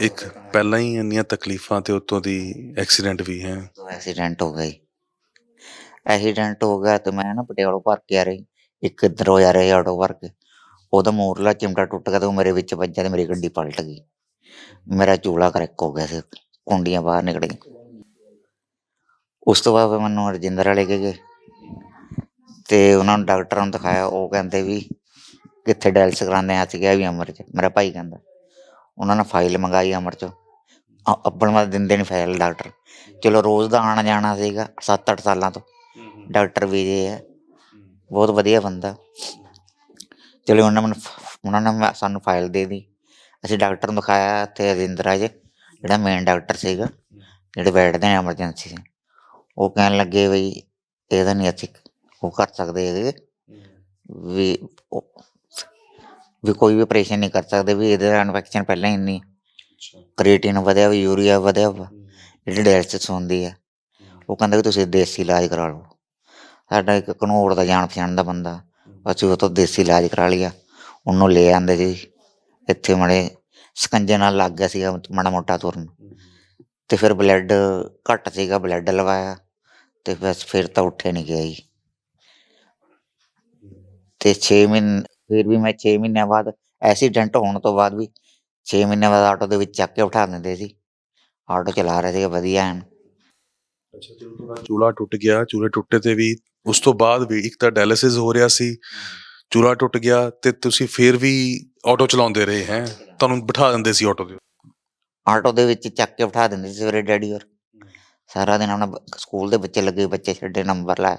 ਇੱਕ ਪਹਿਲਾਂ ਹੀ ਇੰਨੀਆਂ ਤਕਲੀਫਾਂ ਤੇ ਉਤੋਂ ਦੀ ਐਕਸੀਡੈਂਟ ਵੀ ਹੈ। ਐਕਸੀਡੈਂਟ ਹੋ ਗਈ। ਐਕਸੀਡੈਂਟ ਹੋ ਗਿਆ ਤੇ ਮੈਂ ਨਾ ਪਟਿਆਲੋਂ ਭਰ ਕੇ ਆ ਰਹੀ। ਇੱਕ ਇੱਧਰ ਜਾ ਰਿਹਾ ਆਟੋ ਕੇ ਉਹਦਾ ਮੋਰਲਾ ਚਿਮਟਾ ਟੁੱਟ ਗਿਆ ਤੇ ਉਹ ਮੇਰੇ ਵਿੱਚ ਵੱਜਿਆ ਤੇ ਮੇਰੀ ਗੱਡੀ ਪਲਟ ਗਈ। ਮੇਰਾ ਚੂਲਾ ਕਰੈਕ ਹੋ ਗਿਆ ਸੀ ਕੁੰਡੀਆਂ ਬਾਹਰ ਨਿਕਲ ਗਈਆਂ। ਉਸ ਤੋਂ ਬਾਅਦ ਫਿਰ ਮੈਨੂੰ ਰਜਿੰਦਰ ਵਾਲੇ ਗਏ ਤੇ ਉਹਨਾਂ ਨੂੰ ਡਾਕਟਰਾਂ ਨੂੰ ਦਿਖਾਇਆ ਉਹ ਕਹਿੰਦੇ ਵੀ ਕਿੱਥੇ ਡਾਇਲਸ ਕਰਾਉਂਦੇ ਆ ਅਸੀਂ ਕਿਹਾ ਵੀ ਅਮਰ ਚ। ਮੇਰਾ ਭਾਈ ਕਹਿੰਦਾ ਉਹਨਾਂ ਨੇ ਫਾਈਲ ਮੰਗਾਈ ਅਮਰ ਚੋਂ। ਅੱਬਲ ਮਤ ਦਿੰਦੇ ਨਹੀਂ ਫਾਈਲ ਡਾਕਟਰ। ਚਲੋ ਰੋਜ਼ ਦਾ ਆਣਾ ਜਾਣਾ ਸੀਗਾ 7-8 ਸਾਲਾਂ ਤੋਂ। ਡਾਕਟਰ ਵਿਜੇ ਹੈ ਬਹੁਤ ਵਧੀਆ ਬੰਦਾ। ਚਲੋ ਉਹਨਾਂ ਫ- ਉਹਨਾਂ ਨੇ ਸਾਨੂੰ ਫਾਈਲ ਦੇ ਦੀ ਅਸੀਂ ਡਾਕਟਰ ਨੂੰ ਦਿਖਾਇਆ ਤੇ ਰਜਿੰਦਰਾ ਜੀ ਜਿਹੜਾ ਮੇਨ ਡਾਕਟਰ ਸੀਗਾ ਜਿਹੜੇ ਬੈਠਦੇ ਨੇ ਐਮਰਜੈਂਸੀ ਉਹ ਕਹਿਣ ਲੱਗੇ ਵੀ ਇਹਦਾ ਨਹੀਂ ਅਸੀਂ ਉਹ ਕਰ ਸਕਦੇ ਇਹਦੇ। ਵੀ ਵੀ ਕੋਈ ਵੀ ਆਪਰੇਸ਼ਨ ਨਹੀਂ ਕਰ ਸਕਦੇ ਵੀ ਇਹਦੇ ਇਨਫੈਕਸ਼ਨ ਪਹਿਲਾਂ ਹੀ ਇੰਨੀ ਕ੍ਰੀਏਟਿਨ ਵਧਿਆ ਵੀ ਯੂਰੀਆ ਵਧਿਆ ਜਿਹੜੀ ਡਾਇਲਿਸਿਸ ਹੁੰਦੀ ਹੈ ਉਹ ਕਹਿੰਦਾ ਵੀ ਤੁਸੀਂ ਦੇਸੀ ਇਲਾਜ ਕਰਾ ਲਓ। ਸਾਡਾ ਇੱਕ ਘਨੌਰ ਦਾ ਜਾਣ ਪਛਾਣ ਦਾ ਬੰਦਾ। ਅਸੀਂ ਉਹ ਤੋਂ ਦੇਸੀ ਇਲਾਜ ਕਰਾ ਲਿਆ। ਉਹਨੂੰ ਲੈ ਆਂਦੇ ਜੀ। ਇੱਥੇ ਮੜੇ ਸਕੰਜੇ ਨਾਲ ਲੱਗ ਗਿਆ ਸੀਗਾ ਮਾੜਾ ਮੋਟਾ ਤੁਰਨ। ਤੇ ਫਿਰ ਬਲੱਡ ਘੱਟ ਸੀਗਾ, ਬਲੱਡ ਲਵਾਇਆ। ਤੇ ਬਸ ਫਿਰ ਤਾਂ ਉੱਠੇ ਨਹੀਂ ਗਿਆ ਜੀ। ਤੇ 6 ਮਹੀਨੇ, ਫਿਰ ਵੀ ਮੈਂ 6 ਮਹੀਨਿਆਂ ਬਾਅਦ ਐਕਸੀਡੈਂਟ ਹੋਣ ਤੋਂ ਬਾਅਦ ਵੀ 6 ਮਹੀਨਿਆਂ ਬਾਅਦ ਆਟੋ ਦੇ ਵਿੱਚ ਚੱਕ ਕੇ ਉਠਾ ਦਿੰਦੇ ਸੀ। ਆਟੋ ਚਲਾ ਰਹੇ ਸੀਗੇ, ਵਧੀਆ ਐਨ। ਅੱਛਾ ਜਦੋਂ ਤੁਹਾਡਾ ਚੂਲਾ ਟੁੱਟ ਗਿਆ। ਚੂਲੇ ਟੁੱਟੇ ਤੇ ਵੀ ਉਸ ਤੋਂ ਬਾਅਦ ਵੀ ਇੱਕ ਤਾਂ ਡਾਇਲਿਸਿਸ ਹੋ ਰਿਹਾ ਸੀ ਚੂਲਾ ਟੁੱਟ ਗਿਆ ਤੇ ਤੁਸੀਂ ਫੇਰ ਵੀ ਆਟੋ ਚਲਾਉਂਦੇ ਰਹੇ ਹੈ ਤੁਹਾਨੂੰ ਬਿਠਾ ਦਿੰਦੇ ਸੀ ਆਟੋ ਦੇ ਆਟੋ ਦੇ ਵਿੱਚ ਚੱਕ ਕੇ ਉਠਾ ਦਿੰਦੇ ਸੀ ਸਵੇਰੇ ਡੈਡੀ ਹੋਰ। ਸਾਰਾ ਦਿਨ ਆਪਣਾ ਸਕੂਲ ਦੇ ਬੱਚੇ ਲੱਗੇ ਬੱਚੇ ਛੱਡੇ ਨੰਬਰ ਲਾਇਆ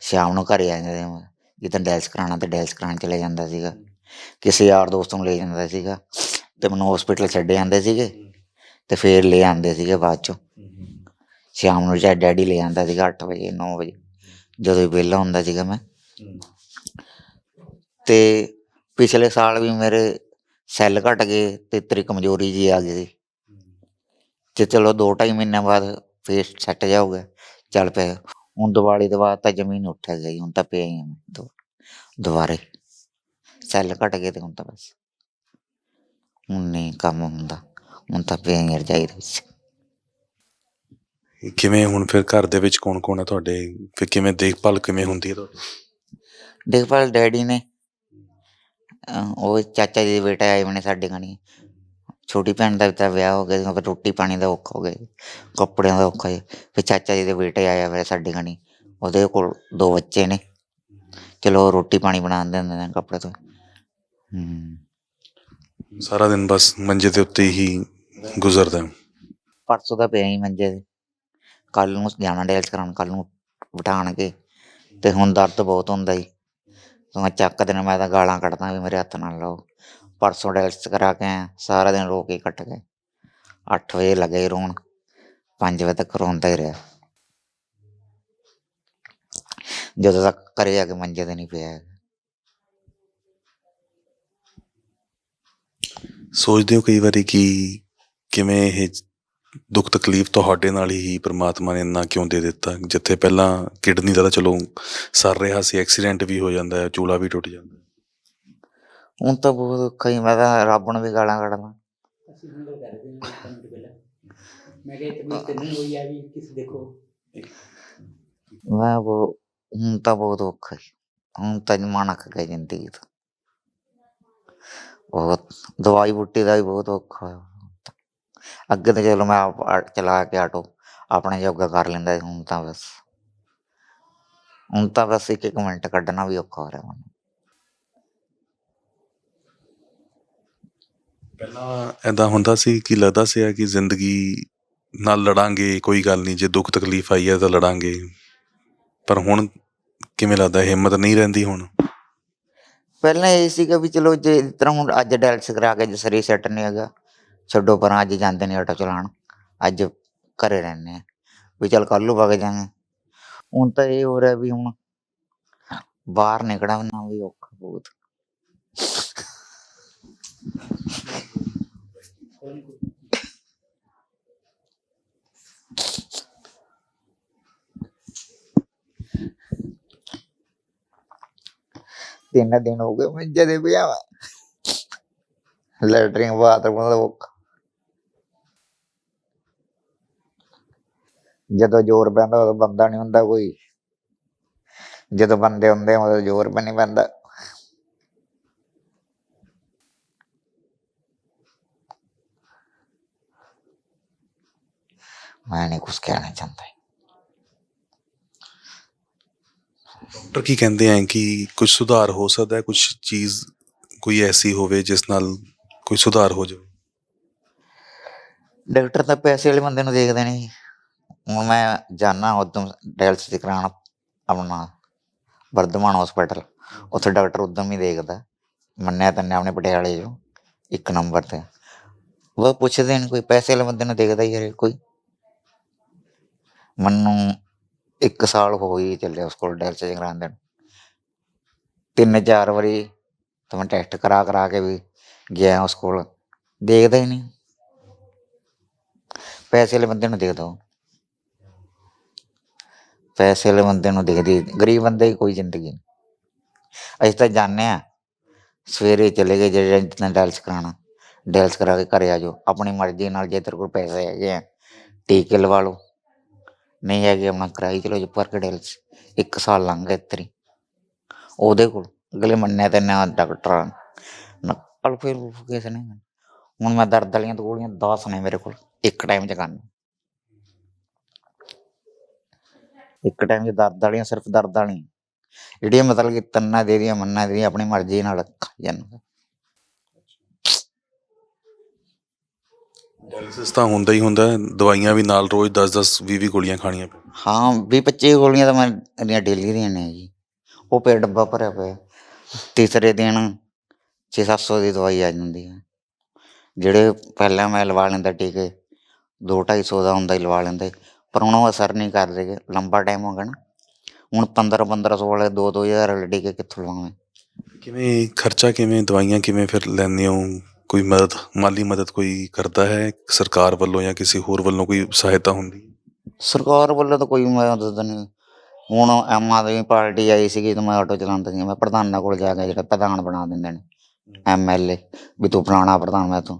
ਸ਼ਾਮ ਨੂੰ ਘਰੇ ਆ ਜਾਂਦੇ ਜਿੱਦਾਂ ਡੈਲਸ ਕਰਾਉਣਾ ਤੇ ਡੈਲਸ ਕਰਾਉਣ ਚਲੇ ਜਾਂਦਾ ਸੀਗਾ। ਕਿਸੇ ਯਾਰ ਦੋਸਤ ਨੂੰ ਲੈ ਜਾਂਦਾ ਸੀਗਾ ਤੇ ਮੈਨੂੰ ਹਸਪੀਟਲ ਛੱਡੇ ਜਾਂਦੇ ਸੀਗੇ ਤੇ ਫੇਰ ਲੈ ਆਉਂਦੇ ਸੀਗੇ ਬਾਅਦ ਚੋਂ। ਸ਼ਾਮ ਨੂੰ ਜਾਂ ਡੈਡੀ ਲੈ ਆਂਦਾ ਸੀਗਾ 8 ਵਜੇ 9 ਵਜੇ। ਜਦੋਂ ਵਿਹਲਾ ਹੁੰਦਾ ਸੀਗਾ ਮੈਂ। ਤੇ ਪਿਛਲੇ ਸਾਲ ਵੀ ਮੇਰੇ ਸੈੱਲ ਘਟ ਗਏ ਤੇ ਤੇਰੀ ਕਮਜ਼ੋਰੀ ਜੀ ਆ ਗਈ ਤੇ ਚਲੋ 2.5 ਮਹੀਨਿਆਂ ਬਾਅਦ ਫੇਰ ਸੈੱਟ ਜਾਊਗਾ ਚੱਲ ਪਿਆ। ਹੁਣ ਦੀਵਾਲੀ ਤੋਂ ਬਾਅਦ ਤਾਂ ਜ਼ਮੀਨ ਉੱਠ ਗਈ ਹੁਣ ਤਾਂ ਪਿਆ ਹੀ ਮੈਂ ਦੁ- ਦੁਬਾਰੇ। ਸੈੱਲ ਘਟ ਗਏ ਤੇ ਹੁਣ ਤਾਂ ਬਸ। ਹੁਣ ਨਹੀਂ ਕੰਮ ਹੁੰਦਾ। ਹੁਣ ਤਾਂ ਪਿਆ ਹੀ ਰਜਾਈ ਦੇ ਵਿੱਚ। ਕਿਵੇਂ ਹੁਣ ਫਿਰ ਘਰ ਦੇ ਵਿੱਚ ਕੌਣ ਕੌਣ ਹੈ ਤੁਹਾਡੇ? ਫਿਰ ਕਿਵੇਂ ਦੇਖਭਾਲ ਕਿਵੇਂ ਹੁੰਦੀ ਹੈ ਤੁਹਾਡੀ? ਦੇਖਭਾਲ ਡੈਡੀ ਨੇ। ਉਹ ਚਾਚਾ ਜੀ ਦੇ ਬੇਟਾ ਆਏ ਬਣੇ ਸਾਡੇ ਕਣੀ ਛੋਟੀ ਭੈਣ ਦਾ ਤਾਂ ਵਿਆਹ ਹੋ ਗਿਆ ਫਿਰ ਰੋਟੀ ਪਾਣੀ ਦਾ ਔਖਾ ਹੋ ਗਿਆ ਕੱਪੜਿਆਂ ਦਾ ਔਖਾ ਜੀ ਫਿਰ ਚਾਚਾ ਜੀ ਦੇ ਬੇਟੇ ਆਇਆ ਹੋਇਆ ਸਾਡੇ ਕਣੀ ਉਹਦੇ ਕੋਲ ਦੋ ਬੱਚੇ ਨੇ। ਚਲੋ ਰੋਟੀ ਪਾਣੀ ਬਣਾ ਦਿੰਦੇ ਨੇ ਕੱਪੜੇ ਤੋਂ। ਹੂੰ। ਸਾਰਾ ਦਿਨ ਬਸ ਮੰਜੇ ਦੇ ਉੱਤੇ ਹੀ ਗੁਜ਼ਰਦਾ। ਹੈ ਪਰਸੋਂ ਦਾ ਪਿਆ ਹੀ ਮੰਜੇ ਤੇ। ਕੱਲ ਨੂੰ ਜਾਣਾ ਡੈਲਸ ਕਰਾਉਣ ਕੱਲ ਨੂੰ ਬਿਠਾਣਗੇ ਤੇ ਹੁਣ ਦਰਦ ਬਹੁਤ ਹੁੰਦਾ ਜੀ। ਤੇ ਚੱਕ ਦਿਨ ਮੈਂ ਤਾਂ ਗਾਲਾਂ ਕੱਢਦਾ ਵੀ ਮੇਰੇ ਹੱਥ ਨਾਲ ਲਓ। ਪਰਸੋਂ ਡੈਲਸ ਕਰਾ ਕੇ ਆਇਆ, ਸਾਰਾ ਦਿਨ ਰੋ ਕੇ ਕੱਟ ਗਏ। 8 ਵਜੇ ਲੱਗੇ ਰੋਣ 5 ਵਜੇ ਤੱਕ ਰੋਂਦਾ ਹੀ ਰਿਹਾ। ਜਦੋਂ ਤੱਕ ਘਰੇ ਆ ਕੇ ਮੰਜੇ ਤੇ ਨਹੀਂ ਪਿਆ ਹੈਗਾ। ਸੋਚਦੇ ਹੋ ਕਈ ਵਾਰੀ ਕਿ ਕਿਵੇਂ ਇਹ ਦੁੱਖ ਤਕਲੀਫ ਤੁਹਾਡੇ ਨਾਲ ਹੀ ਪ੍ਰਮਾਤਮਾ ਨੇ ਇੰਨਾ ਕਿਉਂ ਦੇ ਦਿੱਤਾ? ਜਿੱਥੇ ਪਹਿਲਾਂ ਕਿਡਨੀ ਦਾ ਤਾਂ ਚਲੋ ਸਰ ਰਿਹਾ ਸੀ ਐਕਸੀਡੈਂਟ ਵੀ ਹੋ ਜਾਂਦਾ ਹੈ ਚੂਲਾ ਵੀ ਟੁੱਟ ਜਾਂਦਾ ਹੈ। ਹੁਣ ਤਾਂ ਬਹੁਤ ਔਖਾ ਹੀ ਮੈਂ ਤਾਂ ਰੱਬ ਨੂੰ ਵੀ ਗਾਲਾਂ ਕੱਢਦਾ ਮੈਂ ਕਿਹਾ ਇਤਨੀ ਤੈਨੂੰ ਹੋਈ ਆ ਵੀ ਕਿਸੇ ਦੇਖੋ। ਮੈਂ ਉਹ ਹੁਣ ਤਾਂ ਬਹੁਤ ਔਖਾ ਹੈ। ਹੁਣ ਤਾਂ ਮਨ ਅੱਕ ਗਿਆ ਜ਼ਿੰਦਗੀ ਤੋਂ। ਬਹੁਤ ਦਵਾਈ ਬੁੱਟੀ ਦਾ ਵੀ ਬਹੁਤ ਔਖਾ ਹੈ। ਅੱਗੇ ਤਾਂ ਚਲੋ ਮੈਂ ਆਪ ਆ- ਚਲਾ ਕੇ ਆਟੋ ਆਪਣੇ ਜੋਗਾ ਕਰ ਲੈਂਦਾ ਸੀ ਹੁਣ ਤਾਂ ਬਸ। ਹੁਣ ਤਾਂ ਬਸ ਇੱਕ ਇੱਕ ਮਿੰਟ ਕੱਢਣਾ ਵੀ ਔਖਾ ਹੋ ਰਿਹਾ ਮੈਨੂੰ। ਪਹਿਲਾਂ ਐਦਾਂ ਹੁੰਦਾ ਸੀ ਕਿ ਲੱਗਦਾ ਸੀ ਕਿ ਜ਼ਿੰਦਗੀ ਨਾਲ ਲੜਾਂਗੇ ਕੋਈ ਗੱਲ ਨਹੀਂ ਜੇ ਦੁੱਖ ਤਕਲੀਫ ਆਈ ਹੈ ਤਾਂ ਲੜਾਂਗੇ। ਪਰ ਹੁਣ ਕਿਵੇਂ ਲੱਗਦਾ ਹਿੰਮਤ ਨਹੀਂ ਰਹਿੰਦੀ ਹੁਣ? ਪਹਿਲਾਂ ਇਹ ਸੀਗਾ ਵੀ ਚਲੋ ਜੇ ਇਸ ਤਰ੍ਹਾਂ ਹੁਣ ਅੱਜ ਡੈਲਸ ਕਰਾ ਕੇ ਜੇ ਸਰੀ ਸੈੱਟ ਨਹੀਂ ਹੈਗਾ। ਛੱਡੋ ਪਰਾਂ ਅੱਜ ਜਾਂਦੇ ਨਹੀਂ ਆਟੋ ਚਲਾਉਣ, ਅੱਜ ਘਰੇ ਰਹਿੰਦੇ ਆ। ਵੀ ਚੱਲ ਕੱਲ ਨੂੰ ਵਗ ਜਾਵਾਂਗੇ ਹੁਣ ਤਾਂ ਇਹ ਹੋ ਰਿਹਾ ਵੀ ਹੁਣ ਬਾਹਰ ਨਿਕਲਣਾ ਵੀ ਔਖਾ ਬਹੁਤ। ਤਿੰਨ ਦਿਨ ਹੋ ਗਏ ਮੈਂ ਜਦੇ ਪਿਆ ਵਾ। ਲੈਟਰਿੰਗ ਬਾਥਰੂਮ ਦਾ ਔਖਾ। ਜਦੋਂ ਜ਼ੋਰ ਪੈਂਦਾ ਉਦੋਂ ਬੰਦਾ ਨਹੀਂ ਹੁੰਦਾ ਕੋਈ। ਜਦੋਂ ਬੰਦੇ ਹੁੰਦੇ ਉਦੋਂ ਜ਼ੋਰ ਵੀ ਨਹੀਂ ਪੈਂਦਾ। ਮੈਂ ਨਹੀਂ ਕੁਝ ਕਹਿਣਾ ਚਾਹੁੰਦਾ। ਡਾਕਟਰ ਕੀ ਕਹਿੰਦੇ ਆ ਕਿ ਕੁਝ ਸੁਧਾਰ ਹੋ ਸਕਦਾ ਹੈ? ਕੁਝ ਚੀਜ਼ ਕੋਈ ਐਸੀ ਹੋਵੇ ਜਿਸ ਨਾਲ ਕੋਈ ਸੁਧਾਰ ਹੋ ਜਾਵੇ? ਡਾਕਟਰ ਤਾਂ ਪੈਸੇ ਵਾਲੇ ਬੰਦੇ ਨੂੰ ਦੇਖਦੇ ਨੇ। ਹੁਣ ਮੈਂ ਜਾਣਾ ਉਦੋਂ ਡਾਇਲਸਿਸ ਕਰਾਉਣ ਆਪਣਾ ਵਰਧਮਾਨ ਹਸਪੀਟਲ ਉੱਥੇ ਡਾਕਟਰ ਉਦੋਂ ਹੀ ਦੇਖਦਾ। ਮੰਨਿਆ ਤੰਨੇ ਆਪਣੇ ਪਟਿਆਲੇ ਜੋ ਇੱਕ ਨੰਬਰ ਤੇ। ਉਹ ਪੁੱਛਦੇ ਨੇ ਕੋਈ, ਪੈਸੇ ਵਾਲੇ ਬੰਦੇ ਨੂੰ ਦੇਖਦਾ ਹੀ ਹਰੇ ਕੋਈ। ਮੈਨੂੰ ਇੱਕ ਸਾਲ ਹੋ ਗਈ ਚੱਲਿਆ ਉਸ ਕੋਲ ਡਾਇਲਸਿਸ ਕਰਾਉਂਦੇ ਨੂੰ ਤਿੰਨ ਚਾਰ ਵਾਰੀ ਤਾਂ ਮੈਂ ਟੈਸਟ ਕਰਾ ਕਰਾ ਕੇ ਵੀ ਗਿਆ ਉਸ ਕੋਲ। ਦੇਖਦਾ ਹੀ ਨਹੀਂ। ਪੈਸੇ ਵਾਲੇ ਬੰਦੇ ਨੂੰ ਦੇਖਦਾ ਉਹ। ਪੈਸੇ ਵਾਲੇ ਬੰਦੇ ਨੂੰ ਦੇਖਦੀ ਗਰੀਬ ਬੰਦੇ ਦੀ ਕੋਈ ਜ਼ਿੰਦਗੀ ਨਹੀਂ। ਅਸੀਂ ਤਾਂ ਜਾਣਦੇ ਆ ਸਵੇਰੇ ਚਲੇ ਗਏ, ਜਿਹੜੇ ਜਿੱਦਾਂ ਡਾਇਲਸ ਕਰਾਉਣਾ, ਡੈਲਸ ਕਰਾ ਕੇ ਘਰੇ ਆ ਜਾਓ, ਆਪਣੀ ਮਰਜ਼ੀ ਨਾਲ ਜੇ ਤੇਰੇ ਕੋਲ ਪੈਸੇ ਹੈਗੇ ਆ, ਟੀਕੇ ਲਵਾ ਲਓ, ਨਹੀਂ ਹੈਗੇ ਆਪਣਾ ਕਰਾਈ ਚਲੋ ਜੀ ਪਰ ਡੈਲਸ, ਇੱਕ ਸਾਲ ਲੰਘ ਗਿਆ ਤੇਰੀ। ਉਹਦੇ ਕੋਲ, ਅਗਲੇ ਮੰਨਿਆ ਤੇ ਨਾ ਡਾਕਟਰ ਨਕਲ ਫਿਰ ਕਿਸ ਨੇ, ਹੁਣ ਮੈਂ ਦਰਦ ਵਾਲੀਆਂ ਤਾਂ ਗੋਲੀਆਂ 10 ਨੇ ਮੇਰੇ ਕੋਲ, ਇੱਕ ਟਾਈਮ ਚ ਖਾਣ ਇੱਕ ਟਾਈਮ 'ਚ ਦਰਦ ਵਾਲੀਆਂ ਸਿਰਫ ਦਰਦ ਵਾਲੀਆਂ। ਜਿਹੜੀਆਂ ਮਤਲਬ ਕਿ ਤੰਨਾ ਦੇ ਦੀਆਂ ਮੰਨਾ ਦੇ ਦੀਆਂ ਆਪਣੀ ਮਰਜ਼ੀ ਨਾਲ ਖਾਈ ਜਾਂਦਾ ਡਾਇਲਿਸਿਸ ਤਾਂ ਹੁੰਦਾ ਹੀ ਹੁੰਦਾ ਹੈ, ਦਵਾਈਆਂ ਵੀ ਨਾਲ ਰੋਜ਼ 10-10 20-20 ਗੋਲੀਆਂ ਖਾਣੀਆਂ ਪੈਂਦੀਆਂ ਹਾਂ ਵੀਹ 25 ਗੋਲੀਆਂ ਤਾਂ ਮੈਂ ਇਹਦੀਆਂ ਡੇਲੀ ਦੀਆਂ ਨੇ ਜੀ। ਉਹ ਪੇ ਡੱਬਾ ਭਰਿਆ ਪਿਆ। ਤੀਸਰੇ ਦਿਨ 6-700 ਦੀ ਦਵਾਈ ਆ ਜਾਂਦੀ ਹੈ ਜਿਹੜੇ ਪਹਿਲਾਂ ਮੈਂ ਲਵਾ ਲੈਂਦਾ ਟੀਕੇ 2-250 ਦਾ ਹੁੰਦਾ ਹੀ ਲਵਾ ਲੈਂਦੇ। ਪਰ ਹੁਣ ਉਹ ਅਸਰ ਨਹੀਂ ਕਰਦੇ ਲੰਬਾ ਟਾਈਮ ਹੋ ਗਿਆ ਨਾ। ਹੁਣ 15-1500 ਵਾਲੇ 2-2000 ਵਾਲੇ ਟੀਕੇ ਕਿੱਥੋਂ ਲਵਾਵੇਂ ਕਿਵੇਂ ਖਰਚਾ ਕਿਵੇਂ ਦਵਾਈਆਂ ਕਿਵੇਂ ਫਿਰ ਲੈਂਦੇ ਹੋ? ਕੋਈ ਮਦਦ ਮਾਲੀ ਮਦਦ ਕੋਈ ਕਰਦਾ ਹੈ ਸਰਕਾਰ ਵੱਲੋਂ ਜਾਂ ਕਿਸੇ ਹੋਰ ਵੱਲੋਂ ਕੋਈ ਸਹਾਇਤਾ ਹੁੰਦੀ? ਸਰਕਾਰ ਵੱਲੋਂ ਤਾਂ ਕੋਈ ਮਦਦ ਨਹੀਂ। ਹੁਣ ਆਮ ਆਦਮੀ ਪਾਰਟੀ ਆਈ ਸੀਗੀ ਤਾਂ ਮੈਂ ਆਟੋ ਚਲਾਉਂਦਾ ਸੀ ਮੈਂ ਪ੍ਰਧਾਨਾਂ ਕੋਲ ਜਾ ਕੇ ਜਿਹੜਾ ਪ੍ਰਧਾਨ ਬਣਾ ਦਿੰਦੇ ਨੇ ਐਮਐਲਏ ਵੀ ਤੂੰ ਫਲਾਣਾ ਪ੍ਰਧਾਨ ਮੈਂ ਤੂੰ।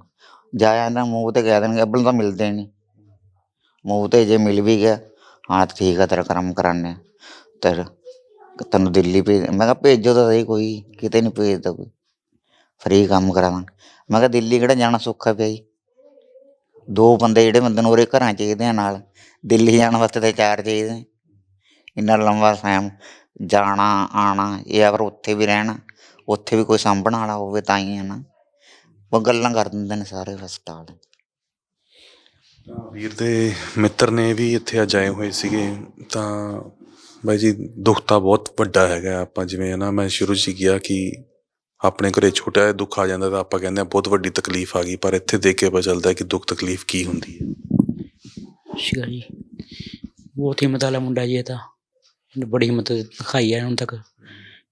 ਜਾਇਆ ਇਹਨਾਂ ਮੂੰਹ ਤੇ ਕਹਿ ਦੇਣਗੇ ਅੱਬਲ ਤਾਂ ਮਿਲਦੇ ਨਹੀਂ। ਮੂੰਹ ਤੇ ਜੇ ਮਿਲ ਵੀ ਗਿਆ, ਹਾਂ ਠੀਕ ਆ ਤੇਰਾ ਕਰਮ ਕਰਾਨੇ ਤੇਰਾ ਤੈਨੂੰ ਦਿੱਲੀ ਭੇਜ, ਮੈਂ ਕਿਹਾ ਭੇਜੋ ਤਾਂ ਸਹੀ, ਕੋਈ ਕਿਤੇ ਨਹੀਂ ਭੇਜਦਾ ਕੋਈ। ਫਰੀ ਕੰਮ ਕਰਾਵਾਂ ਮੈਂ ਕਿਹਾ ਦਿੱਲੀ ਕਿਹੜਾ ਜਾਣਾ ਸੌਖਾ ਪਿਆ ਜੀ। ਦੋ ਬੰਦੇ ਜਿਹੜੇ ਬੰਦੇ ਨੂੰ ਉਹਦੇ ਘਰਾਂ ਚਾਹੀਦੇ ਆ ਨਾਲ, ਦਿੱਲੀ ਜਾਣ ਵਾਸਤੇ ਤਾਂ ਚਾਰ ਚਾਹੀਦੇ ਇੰਨਾ ਲੰਬਾ ਟਾਈਮ ਜਾਣਾ, ਆਣਾ, ਇਹ ਅਗਰ ਉੱਥੇ ਵੀ ਰਹਿਣਾ, ਉੱਥੇ ਵੀ ਕੋਈ ਸਾਂਭਣ ਵਾਲਾ ਹੋਵੇ ਤਾਂ ਹੀ ਹੈ ਨਾ। ਉਹ ਗੱਲਾਂ ਕਰ ਦਿੰਦੇ ਨੇ ਸਾਰੇ ਹਸਪਤਾਲ ਵੀਰ ਦੇ ਮਿੱਤਰ ਨੇ ਵੀ ਇੱਥੇ ਅੱਜ ਆਏ ਹੋਏ ਸੀਗੇ। ਤਾਂ ਬਾਈ ਜੀ, ਦੁੱਖ ਤਾਂ ਬਹੁਤ ਵੱਡਾ ਹੈਗਾ। ਆਪਾਂ ਜਿਵੇਂ ਹੈ ਨਾ ਮੈਂ ਸ਼ੁਰੂ 'ਚ ਹੀ ਕਿਹਾ ਕਿ ਆਪਣੇ ਘਰੇ ਛੋਟਾ ਜਿਹਾ ਦੁੱਖ ਆ ਜਾਂਦਾ ਤਾਂ ਆਪਾਂ ਕਹਿੰਦੇ ਆ ਬਹੁਤ ਵੱਡੀ ਤਕਲੀਫ ਆ ਗਈ। ਪਰ ਇੱਥੇ ਦੇਖ ਕੇ ਪਤਾ ਚੱਲਦਾ ਕਿ ਦੁੱਖ ਤਕਲੀਫ ਕੀ ਹੁੰਦੀ ਹੈ। ਸ਼ਿਕਾ ਜੀ, ਬਹੁਤ ਹਿੰਮਤ ਵਾਲਾ ਮੁੰਡਾ ਜੀ ਇਹ ਤਾਂ। ਇਹਨੇ ਬੜੀ ਹਿੰਮਤ ਦਿਖਾਈ ਹੈ ਹੁਣ ਤੱਕ।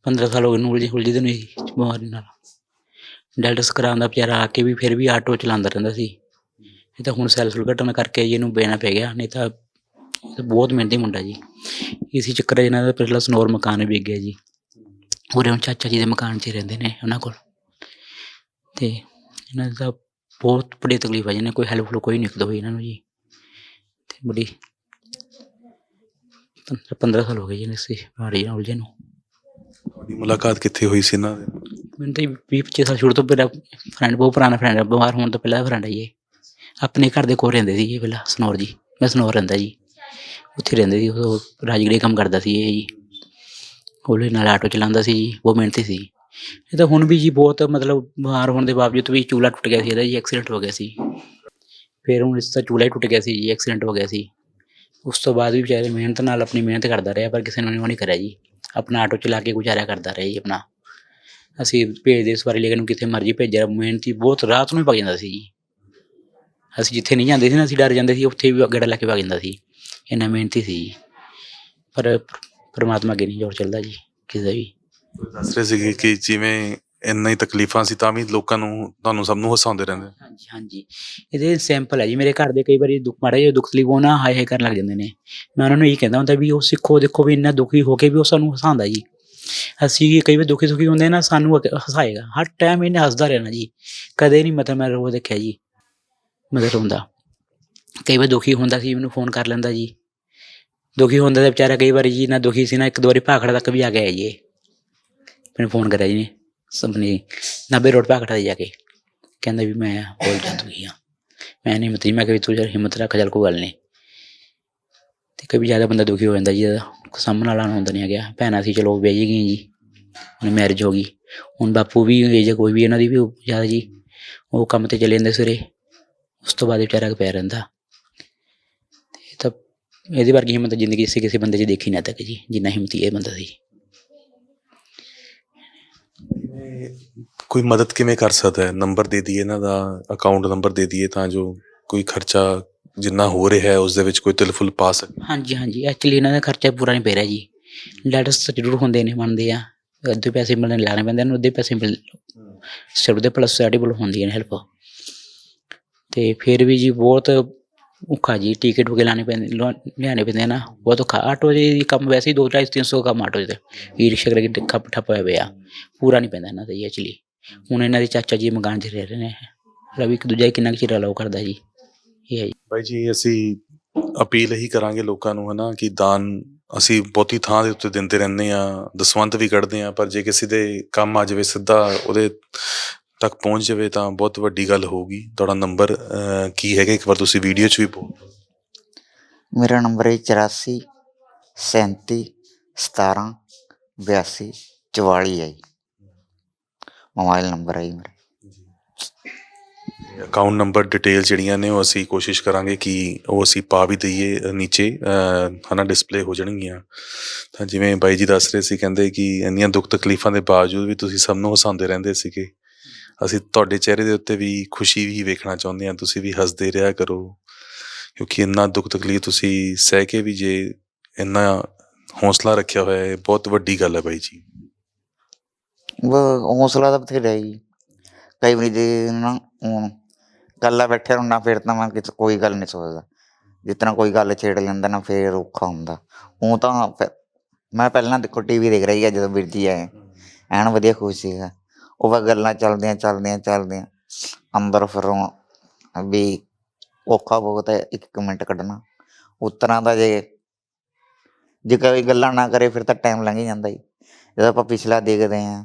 15 ਸਾਲ ਹੋ ਗਏ ਨੂੰ ਉਲਝੀ ਉਲਝੀ ਨੂੰ ਹੀ ਬਿਮਾਰੀ ਨਾਲ। ਡਾਇਲਸ ਕਰਾਉਂਦਾ ਵਿਚਾਰਾ ਆ ਕੇ ਵੀ ਫਿਰ ਵੀ ਆਟੋ ਚਲਾਉਂਦਾ ਰਹਿੰਦਾ ਸੀ। ਇਹ ਤਾਂ ਹੁਣ ਸੈਲਫ ਘਟਨਾ ਕਰਕੇ ਜੀ ਇਹਨੂੰ ਬੇਣਾ ਪੈ ਗਿਆ ਨਹੀਂ ਤਾਂ ਬਹੁਤ ਮਿਹਨਤੀ ਮੁੰਡਾ ਜੀ। ਇਸੇ ਚੱਕਰ ਇਹਨਾਂ ਦਾ ਪਹਿਲਾਂ ਸਨੋਰ ਮਕਾਨ ਵਿਕ ਗਿਆ ਜੀ। ਉਰੇ ਹੁਣ ਚਾਚਾ ਜੀ ਦੇ ਮਕਾਨ 'ਚ ਰਹਿੰਦੇ ਨੇ ਉਹਨਾਂ ਕੋਲ। ਤੇ ਇਹਨਾਂ ਦਾ ਬਹੁਤ ਬੜੀ ਤਕਲੀਫ ਆ ਜੀ ਇਹਨਾਂ ਕੋਈ ਹੈਲਪ ਕੋਈ ਨਹੀਂ ਕਰਦਾ ਹੋਈ ਇਹਨਾਂ ਨੂੰ ਜੀ। ਤੇ ਬੜੀ 15 ਸਾਲ ਹੋ ਗਏ ਜੀ ਇਸ ਬਿਮਾਰੀ ਨਾਲ ਉਲਝੇ ਨੂੰ। ਤੁਹਾਡੀ ਮੁਲਾਕਾਤ ਕਿੱਥੇ ਹੋਈ ਸੀ ਇਹਨਾਂ ਦੇ? ਮੈਨੂੰ ਤਾਂ 20 25 ਸਾਲ ਸ਼ੁਰੂ ਤੋਂ ਮੇਰਾ ਫਰੈਂਡ ਬਹੁਤ ਪੁਰਾਣਾ ਫਰੈਂਡ ਹੈ ਬਿਮਾਰ ਹੋਣ ਤੋਂ ਪਹਿਲਾਂ ਫਰੈਂਡ ਹੈ ਜੀ। ਆਪਣੇ ਘਰ ਦੇ ਕੋਲ ਰਹਿੰਦੇ ਸੀ ਇਹ ਪਹਿਲਾਂ, ਸਨੌਰ ਜੀ। ਮੈਂ ਸਨੌਰ ਰਹਿੰਦਾ ਜੀ। ਉੱਥੇ ਰਹਿੰਦੇ ਸੀ, ਉਹ ਰਾਜਗੜੀ ਕੰਮ ਕਰਦਾ ਸੀ ਇਹ ਜੀ। ਉਹਦੇ ਨਾਲ ਆਟੋ ਚਲਾਉਂਦਾ ਸੀ ਜੀ ਬਹੁਤ ਮਿਹਨਤੀ ਸੀ ਇਹ ਤਾਂ ਹੁਣ ਵੀ ਜੀ ਬਹੁਤ ਮਤਲਬ ਬਿਮਾਰ ਹੋਣ ਦੇ ਬਾਵਜੂਦ ਵੀ ਚੂਲਾ ਟੁੱਟ ਗਿਆ ਸੀ, ਇਹਦਾ ਜੀ ਐਕਸੀਡੈਂਟ ਹੋ ਗਿਆ ਸੀ। ਫਿਰ ਹੁਣ ਇਸ ਦਾ ਚੂਲਾ ਹੀ ਟੁੱਟ ਗਿਆ ਸੀ ਜੀ ਐਕਸੀਡੈਂਟ ਹੋ ਗਿਆ ਸੀ। ਉਸ ਤੋਂ ਬਾਅਦ ਵੀ ਵਿਚਾਰੇ ਮਿਹਨਤ ਨਾਲ ਆਪਣੀ ਮਿਹਨਤ ਕਰਦਾ ਰਿਹਾ, ਪਰ ਕਿਸੇ ਨੇ ਉਹ ਨਹੀਂ ਕਰਿਆ ਜੀ। ਆਪਣਾ ਆਟੋ ਚਲਾ ਕੇ ਗੁਜ਼ਾਰਾ ਕਰਦਾ ਰਿਹਾ ਜੀ ਆਪਣਾ। ਅਸੀਂ ਭੇਜਦੇ ਇਸ ਵਾਰੀ, ਲੇਕਿਨ ਕਿਤੇ ਮਰਜ਼ੀ ਭੇਜਿਆ, ਮਿਹਨਤੀ ਬਹੁਤ ਰਾਤ ਨੂੰ ਹੀ ਭੱਜ ਜਾਂਦਾ ਸੀ ਜੀ। ਅਸੀਂ ਜਿੱਥੇ ਨਹੀਂ ਜਾਂਦੇ ਸੀ ਨਾ ਅਸੀਂ ਡਰ ਜਾਂਦੇ ਸੀ ਉੱਥੇ ਵੀ ਗੇੜਾ ਲੈ ਕੇ ਭੱਜ ਜਾਂਦਾ ਸੀ। ਇੰਨਾ ਮਿਹਨਤੀ ਸੀ ਜੀ। ਪਰ ਪਰਮਾਤਮਾ ਅੱਗੇ ਨਹੀਂ ਜੋਰ ਚੱਲਦਾ ਜੀ ਕਿਸੇ ਦਾ ਵੀ। ਦੱਸ ਰਹੇ ਸੀਗੇ ਕਿ ਜਿਵੇਂ ਇੰਨਾ ਹੀ ਤਕਲੀਫਾਂ ਸੀ ਤਾਂ ਵੀ ਲੋਕਾਂ ਨੂੰ ਤੁਹਾਨੂੰ ਸਭ ਨੂੰ ਹਸਾਉਂਦੇ ਰਹਿੰਦੇ। ਹਾਂਜੀ ਹਾਂਜੀ। ਇਹਦੇ ਸੈਂਪਲ ਹੈ ਜੀ ਮੇਰੇ ਘਰ ਦੇ ਕਈ ਵਾਰੀ ਦੁੱਖ ਮਾੜਾ ਜਿਹਾ ਦੁੱਖ ਤਕਲੀਫ ਹੋਣਾ ਹਾਏ ਹਾਏ ਕਰਨ ਲੱਗ ਜਾਂਦੇ ਨੇ। ਮੈਂ ਉਹਨਾਂ ਨੂੰ ਇਹੀ ਕਹਿੰਦਾ ਹੁੰਦਾ ਵੀ ਉਹ ਸਿੱਖੋ ਦੇਖੋ ਵੀ ਇੰਨਾ ਦੁਖੀ ਹੋ ਕੇ ਵੀ ਉਹ ਸਾਨੂੰ ਹਸਾਉਂਦਾ ਜੀ। ਅਸੀਂ ਕਈ ਵਾਰ ਦੁਖੀ ਸੁਖੀ ਹੁੰਦੇ ਨਾ ਸਾਨੂੰ ਹਸਾਏਗਾ। ਹਰ ਟਾਈਮ ਇਹਨੇ ਹੱਸਦਾ ਰਹਿਣਾ ਜੀ। ਕਦੇ ਨਹੀਂ ਮਤਲਬ ਮੈਂ ਰੋ ਦੇਖਿਆ ਜੀ। ਮਦਦ ਹੁੰਦਾ। ਕਈ ਵਾਰ ਦੁਖੀ ਹੁੰਦਾ ਸੀ, ਮੈਨੂੰ ਫੋਨ ਕਰ ਲੈਂਦਾ ਜੀ। ਦੁਖੀ ਹੁੰਦਾ ਤਾਂ ਵਿਚਾਰਾ ਕਈ ਵਾਰੀ ਜੀ ਨਾ ਦੁਖੀ ਸੀ ਨਾ, ਇੱਕ ਦੋ ਵਾਰੀ ਭਾਖੜਾ ਤੱਕ ਵੀ ਆ ਗਿਆ ਜੀ ਇਹ। ਮੈਨੂੰ ਫੋਨ ਕਰਿਆ ਜੀ ਨੇ ਸਭਨੇ ਨਾਬੇ ਰੋਡ ਭਾਖੜਾ ਤੇ ਜਾ ਕੇ। ਕਹਿੰਦਾ ਵੀ ਮੈਂ ਬੋਲ ਜਾ, ਦੁਖੀ ਹਾਂ। ਮੈਂ ਨਹੀਂ ਮਤੀ ਮੈਂ ਕਿ ਤੂੰ ਯਾਰ ਹਿੰਮਤ ਰੱਖ, ਚੱਲ ਕੋਈ ਗੱਲ ਨਹੀਂ ਤੇ ਕਈ ਜ਼ਿਆਦਾ ਬੰਦਾ ਦੁਖੀ ਹੋ ਜਾਂਦਾ ਜੀ, ਇਹਦਾ ਸਾਹਮਣ ਵਾਲਾ ਨੂੰ ਹੁੰਦਾ ਨਹੀਂ ਗਿਆ ਭੈਣਾਂ ਸੀ, ਚਲੋ ਵਿਆਹੀ ਗਈਆਂ ਜੀ ਹੁਣ ਮੈਰਿਜ ਹੋ ਗਈ। ਹੁਣ ਬਾਪੂ ਵੀ, ਜੇ ਕੋਈ ਵੀ ਇਹਨਾਂ ਦੀ ਵੀ ਜ਼ਿਆਦਾ ਜੀ, ਉਹ ਕੰਮ ਤੇ ਚਲੇ ਜਾਂਦੇ ਸਵੇਰੇ। ਉਸ ਤੋਂ ਬਾਅਦ ਵਿਚਾਰਾ ਪਿਆ ਰਹਿੰਦਾ। ਇਹ ਤਾਂ ਇਹਦੀ ਵਰਗੀ ਹਿੰਮਤ ਜ਼ਿੰਦਗੀ 'ਚ ਕਿਸੇ ਬੰਦੇ 'ਚ ਦੇਖੀ ਨਾ ਤੱਕ ਜੀ ਜਿੰਨਾ ਹਿੰਮਤੀ ਇਹ ਬੰਦਾ ਸੀ। ਕੋਈ ਮਦਦ ਕਿਵੇਂ ਕਰ ਸਕਦਾ ਹੈ? ਨੰਬਰ ਦੇ ਦਈਏ ਇਹਨਾਂ ਦਾ ਅਕਾਊਂਟ ਨੰਬਰ ਦੇ ਦਈਏ ਤਾਂ ਜੋ ਕੋਈ ਖਰਚਾ ਜਿੰਨਾ ਹੋ ਰਿਹਾ ਹੈ ਉਸ ਦੇ ਵਿੱਚ ਕੋਈ ਤਿਲਫੁਲ ਪਾ ਸਕੇ। ਹਾਂਜੀ ਹਾਂਜੀ। ਐਕਚੁਅਲੀ ਇਹਨਾਂ ਦਾ ਖਰਚਾ ਪੂਰਾ ਨਹੀਂ ਪੈ ਰਿਹਾ ਜੀ। ਲੈਟਰਸ ਤਾਂ ਜ਼ਰੂਰ ਹੁੰਦੇ ਨੇ ਬਣਦੇ ਆ। ਅੱਧੇ ਪੈਸੇ ਮਿਲਣ ਲਾਣੇ ਪੈਂਦੇ ਨੇ ਅੱਧੇ ਪੈਸੇ ਮਿਲ ਸਿਰ ਦੇ ਪਲੱਸ ਸਾਡੇ ਵੱਲੋਂ ਹੁੰਦੀ ਹੈ ਹੈਲਪ ਅਤੇ ਫਿਰ ਵੀ ਜੀ ਬਹੁਤ ਔਖਾ ਜੀ ਟਿਕਟ ਵਗੈਰਾ ਲਾਣੇ ਪੈਂਦੇ ਲਿਆਉਣੇ ਪੈਂਦੇ ਨਾ, ਬਹੁਤ ਔਖਾ। ਆਟੋ ਜੀ ਕੰਮ ਵੈਸੇ ਹੀ 2 250 300 ਕੰਮ ਆਟੋ ਦੇ ਈ ਰਿਕਸ਼ਾ ਕਰਕੇ ਠੱਪ ਠੱਪ ਹੋਇਆ ਪਿਆ। ਪੂਰਾ ਨਹੀਂ ਪੈਂਦਾ ਇਹਨਾਂ ਦਾ ਜੀ ਐਕਚੁਲੀ ਹੁਣ ਇਹਨਾਂ ਦੇ ਚਾਚਾ ਜੀ ਮਕਾਨ 'ਚ ਰਹਿ ਰਹੇ ਨੇ ਰਵੀ ਇੱਕ ਦੂਜਾ ਕਿੰਨਾ ਕੁ ਚਿਰ ਅਲਾਉ ਕਰਦਾ ਜੀ। ਇਹ ਹੈ ਜੀ। ਬਾਈ ਜੀ, ਅਸੀਂ ਅਪੀਲ ਹੀ ਕਰਾਂਗੇ ਲੋਕਾਂ ਨੂੰ ਹਨਾ ਕਿ ਦਾਨ ਅਸੀਂ ਬਹੁਤੀ ਥਾਂ ਦੇ ਉੱਤੇ ਦਿੰਦੇ ਰਹਿੰਦੇ ਆ ਦਸਵੰਤ ਵੀ ਕੱਢਦੇ ਆ ਪਰ ਜੇ ਕਿਸੇ ਦੇ ਕੰਮ ਆ ਜਾਵੇ ਸਿੱਧਾ, ਉਹਦੇ ਤੱਕ ਪਹੁੰਚ ਜਾਵੇ ਤਾਂ ਬਹੁਤ ਵੱਡੀ ਗੱਲ ਹੋਊਗੀ। ਤੁਹਾਡਾ ਨੰਬਰ ਕੀ ਹੈਗਾ? ਇੱਕ ਵਾਰ ਤੁਸੀਂ ਵੀਡੀਓ 'ਚ ਵੀ ਬੋਲ ਮੇਰਾ ਨੰਬਰ ਹੈ 84 37 17 82 44 ਹੈ ਮੋਬਾਈਲ ਨੰਬਰ ਹੈ ਜੀ ਮੇਰਾ। ਅਕਾਊਂਟ ਨੰਬਰ ਡਿਟੇਲ ਜਿਹੜੀਆਂ ਨੇ ਉਹ ਅਸੀਂ ਕੋਸ਼ਿਸ਼ ਕਰਾਂਗੇ ਕਿ ਉਹ ਅਸੀਂ ਪਾ ਵੀ ਦਈਏ ਨੀਚੇ ਹਨਾ ਡਿਸਪਲੇ ਹੋ ਜਾਣਗੀਆਂ। ਤਾਂ ਜਿਵੇਂ ਬਾਈ ਜੀ ਦੱਸ ਰਹੇ ਸੀ ਕਹਿੰਦੇ ਕਿ ਇੰਨੀਆਂ ਦੁੱਖ ਤਕਲੀਫਾਂ ਦੇ ਬਾਵਜੂਦ ਵੀ ਤੁਸੀਂ ਸਭ ਨੂੰ ਹਸਾਉਂਦੇ ਰਹਿੰਦੇ ਸੀਗੇ। ਅਸੀਂ ਤੁਹਾਡੇ ਚਿਹਰੇ ਦੇ ਉੱਤੇ ਵੀ ਖੁਸ਼ੀ ਵੀ ਵੇਖਣਾ ਚਾਹੁੰਦੇ ਹਾਂ, ਤੁਸੀਂ ਵੀ ਹੱਸਦੇ ਰਿਹਾ ਕਰੋ। ਕਿਉਂਕਿ ਇੰਨਾ ਦੁੱਖ ਤਕਲੀਫ ਤੁਸੀਂ ਸਹਿ ਕੇ ਵੀ ਜੇ ਇੰਨਾ ਹੌਸਲਾ ਰੱਖਿਆ ਹੋਇਆ ਹੈ ਬਹੁਤ ਵੱਡੀ ਗੱਲ ਹੈ ਬਾਈ ਜੀ। ਉਹ ਹੌਸਲਾ ਤਾਂ ਬਥੇਰਾ ਜੀ। ਕਈ ਵਾਰੀ ਜੇ ਨਾ ਗੱਲਾਂ ਕੱਲਾ ਬੈਠਿਆ ਰਹਿਣਾ ਫਿਰ ਤਾਂ ਮੈਂ ਕਿਤੇ ਕੋਈ ਗੱਲ ਨਹੀਂ ਸੋਚਦਾ। ਜਿਤਨਾ ਕੋਈ ਗੱਲ ਛੇੜ ਲੈਂਦਾ ਨਾ, ਫਿਰ ਔਖਾ ਹੁੰਦਾ। ਉਹ ਤਾਂ ਮੈਂ ਪਹਿਲਾਂ ਦੇਖੋ ਟੀਵੀ ਦੇਖ ਰਹੀ ਆ ਜਦੋਂ ਵੀਰ ਜੀ ਆਏ। ਐਨ ਵਧੀਆ ਖੁਸ਼ ਸੀਗਾ ਉਹ ਵਾ ਗੱਲਾਂ ਚੱਲਦੀਆਂ ਚੱਲਦੀਆਂ ਚੱਲਦੀਆਂ। ਅੰਦਰ ਫਿਰੋਂ ਵੀ ਔਖਾ ਬਹੁਤ ਹੈ, ਇੱਕ ਇੱਕ ਮਿੰਟ ਕੱਢਣਾ। ਉਤਰਾਂ ਦਾ ਜੇ ਜੇ ਕੋਈ ਗੱਲਾਂ ਨਾ ਕਰੇ ਫਿਰ ਤਾਂ ਟਾਈਮ ਲੰਘ ਹੀ ਜਾਂਦਾ ਜੀ। ਜਦੋਂ ਆਪਾਂ ਪਿਛਲਾ ਦੇਖਦੇ ਹਾਂ,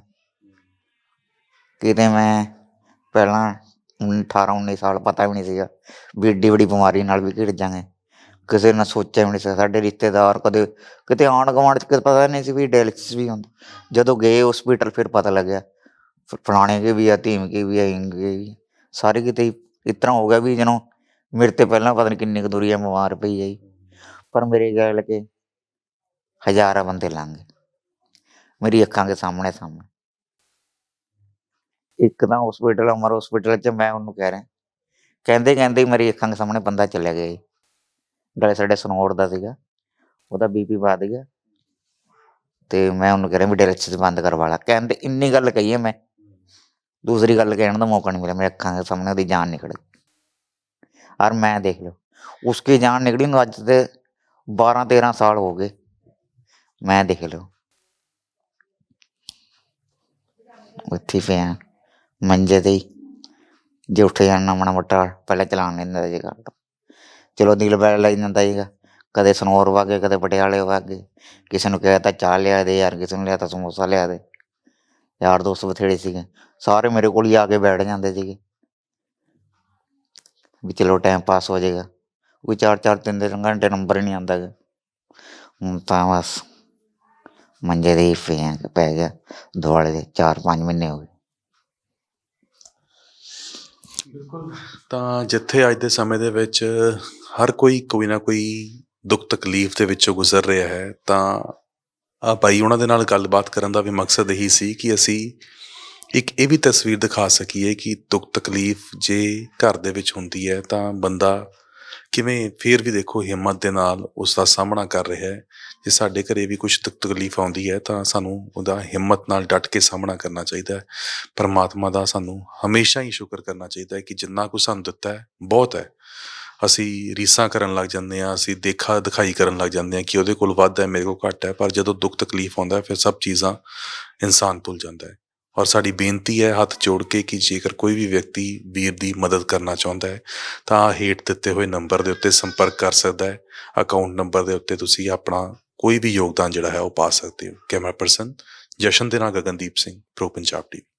ਕਿਤੇ ਮੈਂ ਪਹਿਲਾਂ 18 19 ਸਾਲ ਪਤਾ ਵੀ ਨਹੀਂ ਸੀਗਾ ਵੀ ਏਡੀ ਵੱਡੀ ਬਿਮਾਰੀ ਨਾਲ ਵੀ ਘਿਰ ਜਾਵਾਂਗੇ ਕਿਸੇ ਨੇ ਸੋਚਿਆ ਵੀ ਨਹੀਂ ਸੀ, ਸਾਡੇ ਰਿਸ਼ਤੇਦਾਰ ਕਦੇ, ਕਿਤੇ ਆਂਢ ਗੁਆਂਢ ਚ ਪਤਾ ਨਹੀਂ ਸੀ ਵੀ ਡਾਇਲਿਸਿਸ ਵੀ ਹੁੰਦਾ। ਜਦੋਂ ਗਏ ਹਸਪੀਟਲ ਫਿਰ ਪਤਾ ਲੱਗਿਆ ਫਿਰ ਫਲਾਣੇ ਕੇ ਵੀ ਆ, ਧੀਮ ਕੇ ਵੀ ਆ ਇੰਗੇ ਵੀ ਸਾਰੇ ਕਿਤੇ ਹੀ ਇਸ ਤਰ੍ਹਾਂ ਹੋ ਗਿਆ ਵੀ ਜਦੋਂ ਮੇਰੇ ਤੇ ਪਹਿਲਾਂ ਪਤਾ ਨਹੀਂ ਕਿੰਨੀ ਕੁ ਦੂਰੀ ਆ, ਬਿਮਾਰ ਪਈ ਆਈ ਪਰ ਮੇਰੇ ਗੱਲ ਕੇ ਹਜ਼ਾਰਾਂ ਬੰਦੇ ਲੰਘ ਗਏ। ਮੇਰੀ ਅੱਖਾਂ ਦੇ ਸਾਹਮਣੇ ਸਾਹਮਣੇ। ਇੱਕ ਤਾਂ ਹਸਪੀਟਲ ਅਮਰ ਹਸਪੀਟਲ ਚ ਮੈਂ ਉਹਨੂੰ ਕਹਿ ਰਿਹਾ। ਕਹਿੰਦੇ ਕਹਿੰਦੇ ਮੇਰੀ ਅੱਖਾਂ ਦੇ ਸਾਹਮਣੇ ਬੰਦਾ ਚਲਿਆ ਗਿਆ ਜੀ। ਗਲੇ ਸਾਡੇ ਸਨੋਰ ਦਾ ਸੀਗਾ। ਉਹਦਾ ਬੀਪੀ ਵਧ ਗਿਆ। ਤੇ ਮੈਂ ਉਹਨੂੰ ਕਹਿ ਰਿਹਾ ਵੀ ਡਾਇਲਿਸਿਸ ਬੰਦ ਕਰਵਾ ਲਾ। ਕਹਿੰਦੇ, ਇੰਨੀ ਗੱਲ ਕਹੀ ਹੈ ਮੈਂ। ਦੂਸਰੀ ਗੱਲ ਕਹਿਣ ਦਾ ਮੌਕਾ ਨਹੀਂ ਮਿਲਿਆ, ਮੇਰੇ ਅੱਖਾਂ ਦੇ ਸਾਹਮਣੇ ਉਹਦੀ ਜਾਨ ਨਿਕਲ ਗਈ। ਔਰ ਮੈਂ ਦੇਖ ਲਓ ਉਸकी ਜਾਨ ਨਿਕਲੀ ਨੂੰ ਅੱਜ ਤੇ 12 13 ਸਾਲ ਹੋ ਗਏ। ਮੈਂ ਦੇਖ ਲਓ। ਉੱਥੇ ਪਿਆ, ਮੰਜੇ ਤੇ ਹੀ, ਜੇ ਉੱਠ ਜਾਣਾ ਮਾੜਾ ਮੋਟਾ, ਪਹਿਲਾਂ ਚਲਾਣ ਲੈਂਦਾ ਜੀ ਘੱਟ ਚਲੋ ਦਿਲ ਬੈਲ ਲੱਗ ਜਾਂਦਾ ਸੀਗਾ, ਕਦੇ ਸਨੋਰ ਵਾਗੇ, ਕਦੇ ਪਟਿਆਲੇ ਵਾਗੇ, ਕਿਸੇ ਨੂੰ ਕਹਿ ਤਾਂ ਚਾਹ ਲਿਆ ਦੇ ਯਾਰ, ਕਿਸੇ ਨੂੰ ਲਿਆ ਤਾ ਸਮੋਸਾ ਲਿਆ ਦੇ। ਯਾਰ ਦੋਸਤ ਬਥੇਰੇ ਸੀਗੇ। ਸਾਰੇ ਮੇਰੇ ਕੋਲ ਹੀ ਆ ਕੇ ਬੈਠ ਜਾਂਦੇ ਸੀਗੇ। ਵੀ ਚਲੋ ਟਾਈਮ ਪਾਸ ਹੋ ਜਾਏਗਾ। ਕੋਈ ਚਾਰ ਚਾਰ, ਤਿੰਨ ਤਿੰਨ ਘੰਟੇ ਨੰਬਰ ਨਹੀਂ ਆਉਂਦਾ ਹੁਣ ਤਾਂ ਬਸ ਮੰਜੇ ਦੇ ਹੀ ਪੈ ਗਿਆ। ਦੁਆਲੇ ਦੇ 4-5 ਮਹੀਨੇ ਹੋ ਗਏ। ਤਾਂ ਜਿੱਥੇ ਅੱਜ ਦੇ ਸਮੇਂ ਦੇ ਵਿੱਚ ਹਰ ਕੋਈ ਕੋਈ ਨਾ ਕੋਈ ਦੁੱਖ ਤਕਲੀਫ ਦੇ ਵਿੱਚੋਂ ਗੁਜ਼ਰ ਰਿਹਾ ਹੈ, ਤਾਂ ਭਾਈ, ਉਹਨਾਂ ਦੇ ਨਾਲ ਗੱਲਬਾਤ ਕਰਨ ਦਾ ਵੀ ਮਕਸਦ ਇਹੀ ਸੀ ਕਿ ਅਸੀਂ ਇੱਕ ਇਹ ਵੀ ਤਸਵੀਰ ਦਿਖਾ ਸਕੀਏ ਕਿ ਦੁੱਖ ਤਕਲੀਫ ਜੇ ਘਰ ਦੇ ਵਿੱਚ ਹੁੰਦੀ ਹੈ ਤਾਂ ਬੰਦਾ ਕਿਵੇਂ ਫੇਰ ਵੀ ਦੇਖੋ ਹਿੰਮਤ ਦੇ ਨਾਲ ਉਸ ਦਾ ਸਾਹਮਣਾ ਕਰ ਰਿਹਾ ਹੈ। ਜੇ ਸਾਡੇ ਘਰੇ ਵੀ ਕੁਝ ਦੁੱਖ ਤਕਲੀਫ ਆਉਂਦੀ ਹੈ ਤਾਂ ਸਾਨੂੰ ਉਹਦਾ ਹਿੰਮਤ ਨਾਲ ਡਟ ਕੇ ਸਾਹਮਣਾ ਕਰਨਾ ਚਾਹੀਦਾ ਹੈ। ਪਰਮਾਤਮਾ ਦਾ ਸਾਨੂੰ ਹਮੇਸ਼ਾ ਹੀ ਸ਼ੁਕਰ ਕਰਨਾ ਚਾਹੀਦਾ ਹੈ ਕਿ ਜਿੰਨਾ ਕੁ ਸਾਨੂੰ ਦਿੱਤਾ ਹੈ, ਬਹੁਤ ਹੈ। ਅਸੀਂ ਰੀਸਾਂ ਕਰਨ ਲੱਗ ਜਾਂਦੇ ਹਾਂ, ਅਸੀਂ ਦੇਖਾ ਦਿਖਾਈ ਕਰਨ ਲੱਗ ਜਾਂਦੇ ਹਾਂ ਕਿ ਉਹਦੇ ਕੋਲ ਵੱਧ ਹੈ, ਮੇਰੇ ਕੋਲ ਘੱਟ ਹੈ, ਪਰ ਜਦੋਂ ਦੁੱਖ ਤਕਲੀਫ ਆਉਂਦਾ ਫਿਰ ਸਭ ਚੀਜ਼ਾਂ ਇਨਸਾਨ ਭੁੱਲ ਜਾਂਦਾ ਹੈ। ਔਰ ਸਾਡੀ ਬੇਨਤੀ ਹੈ ਹੱਥ ਜੋੜ ਕੇ ਕਿ ਜੇਕਰ ਕੋਈ ਵੀ ਵਿਅਕਤੀ ਵੀਰ ਦੀ ਮਦਦ ਕਰਨਾ ਚਾਹੁੰਦਾ ਹੈ, ਤਾਂ ਹੇਠ ਦਿੱਤੇ ਹੋਏ ਨੰਬਰ ਦੇ ਉੱਤੇ ਸੰਪਰਕ ਕਰ ਸਕਦਾ ਹੈ। ਅਕਾਊਂਟ ਨੰਬਰ ਦੇ ਉੱਤੇ ਤੁਸੀਂ ਆਪਣਾ ਕੋਈ ਵੀ ਯੋਗਦਾਨ ਜਿਹੜਾ ਹੈ ਉਹ ਪਾ ਸਕਦੇ ਹੋ। ਕੈਮਰਾ ਪਰਸਨ ਜਸ਼ਨ ਦੇ ਨਾਲ ਗਗਨਦੀਪ ਸਿੰਘ, ਪ੍ਰੋ ਪੰਜਾਬ ਟੀਵੀ।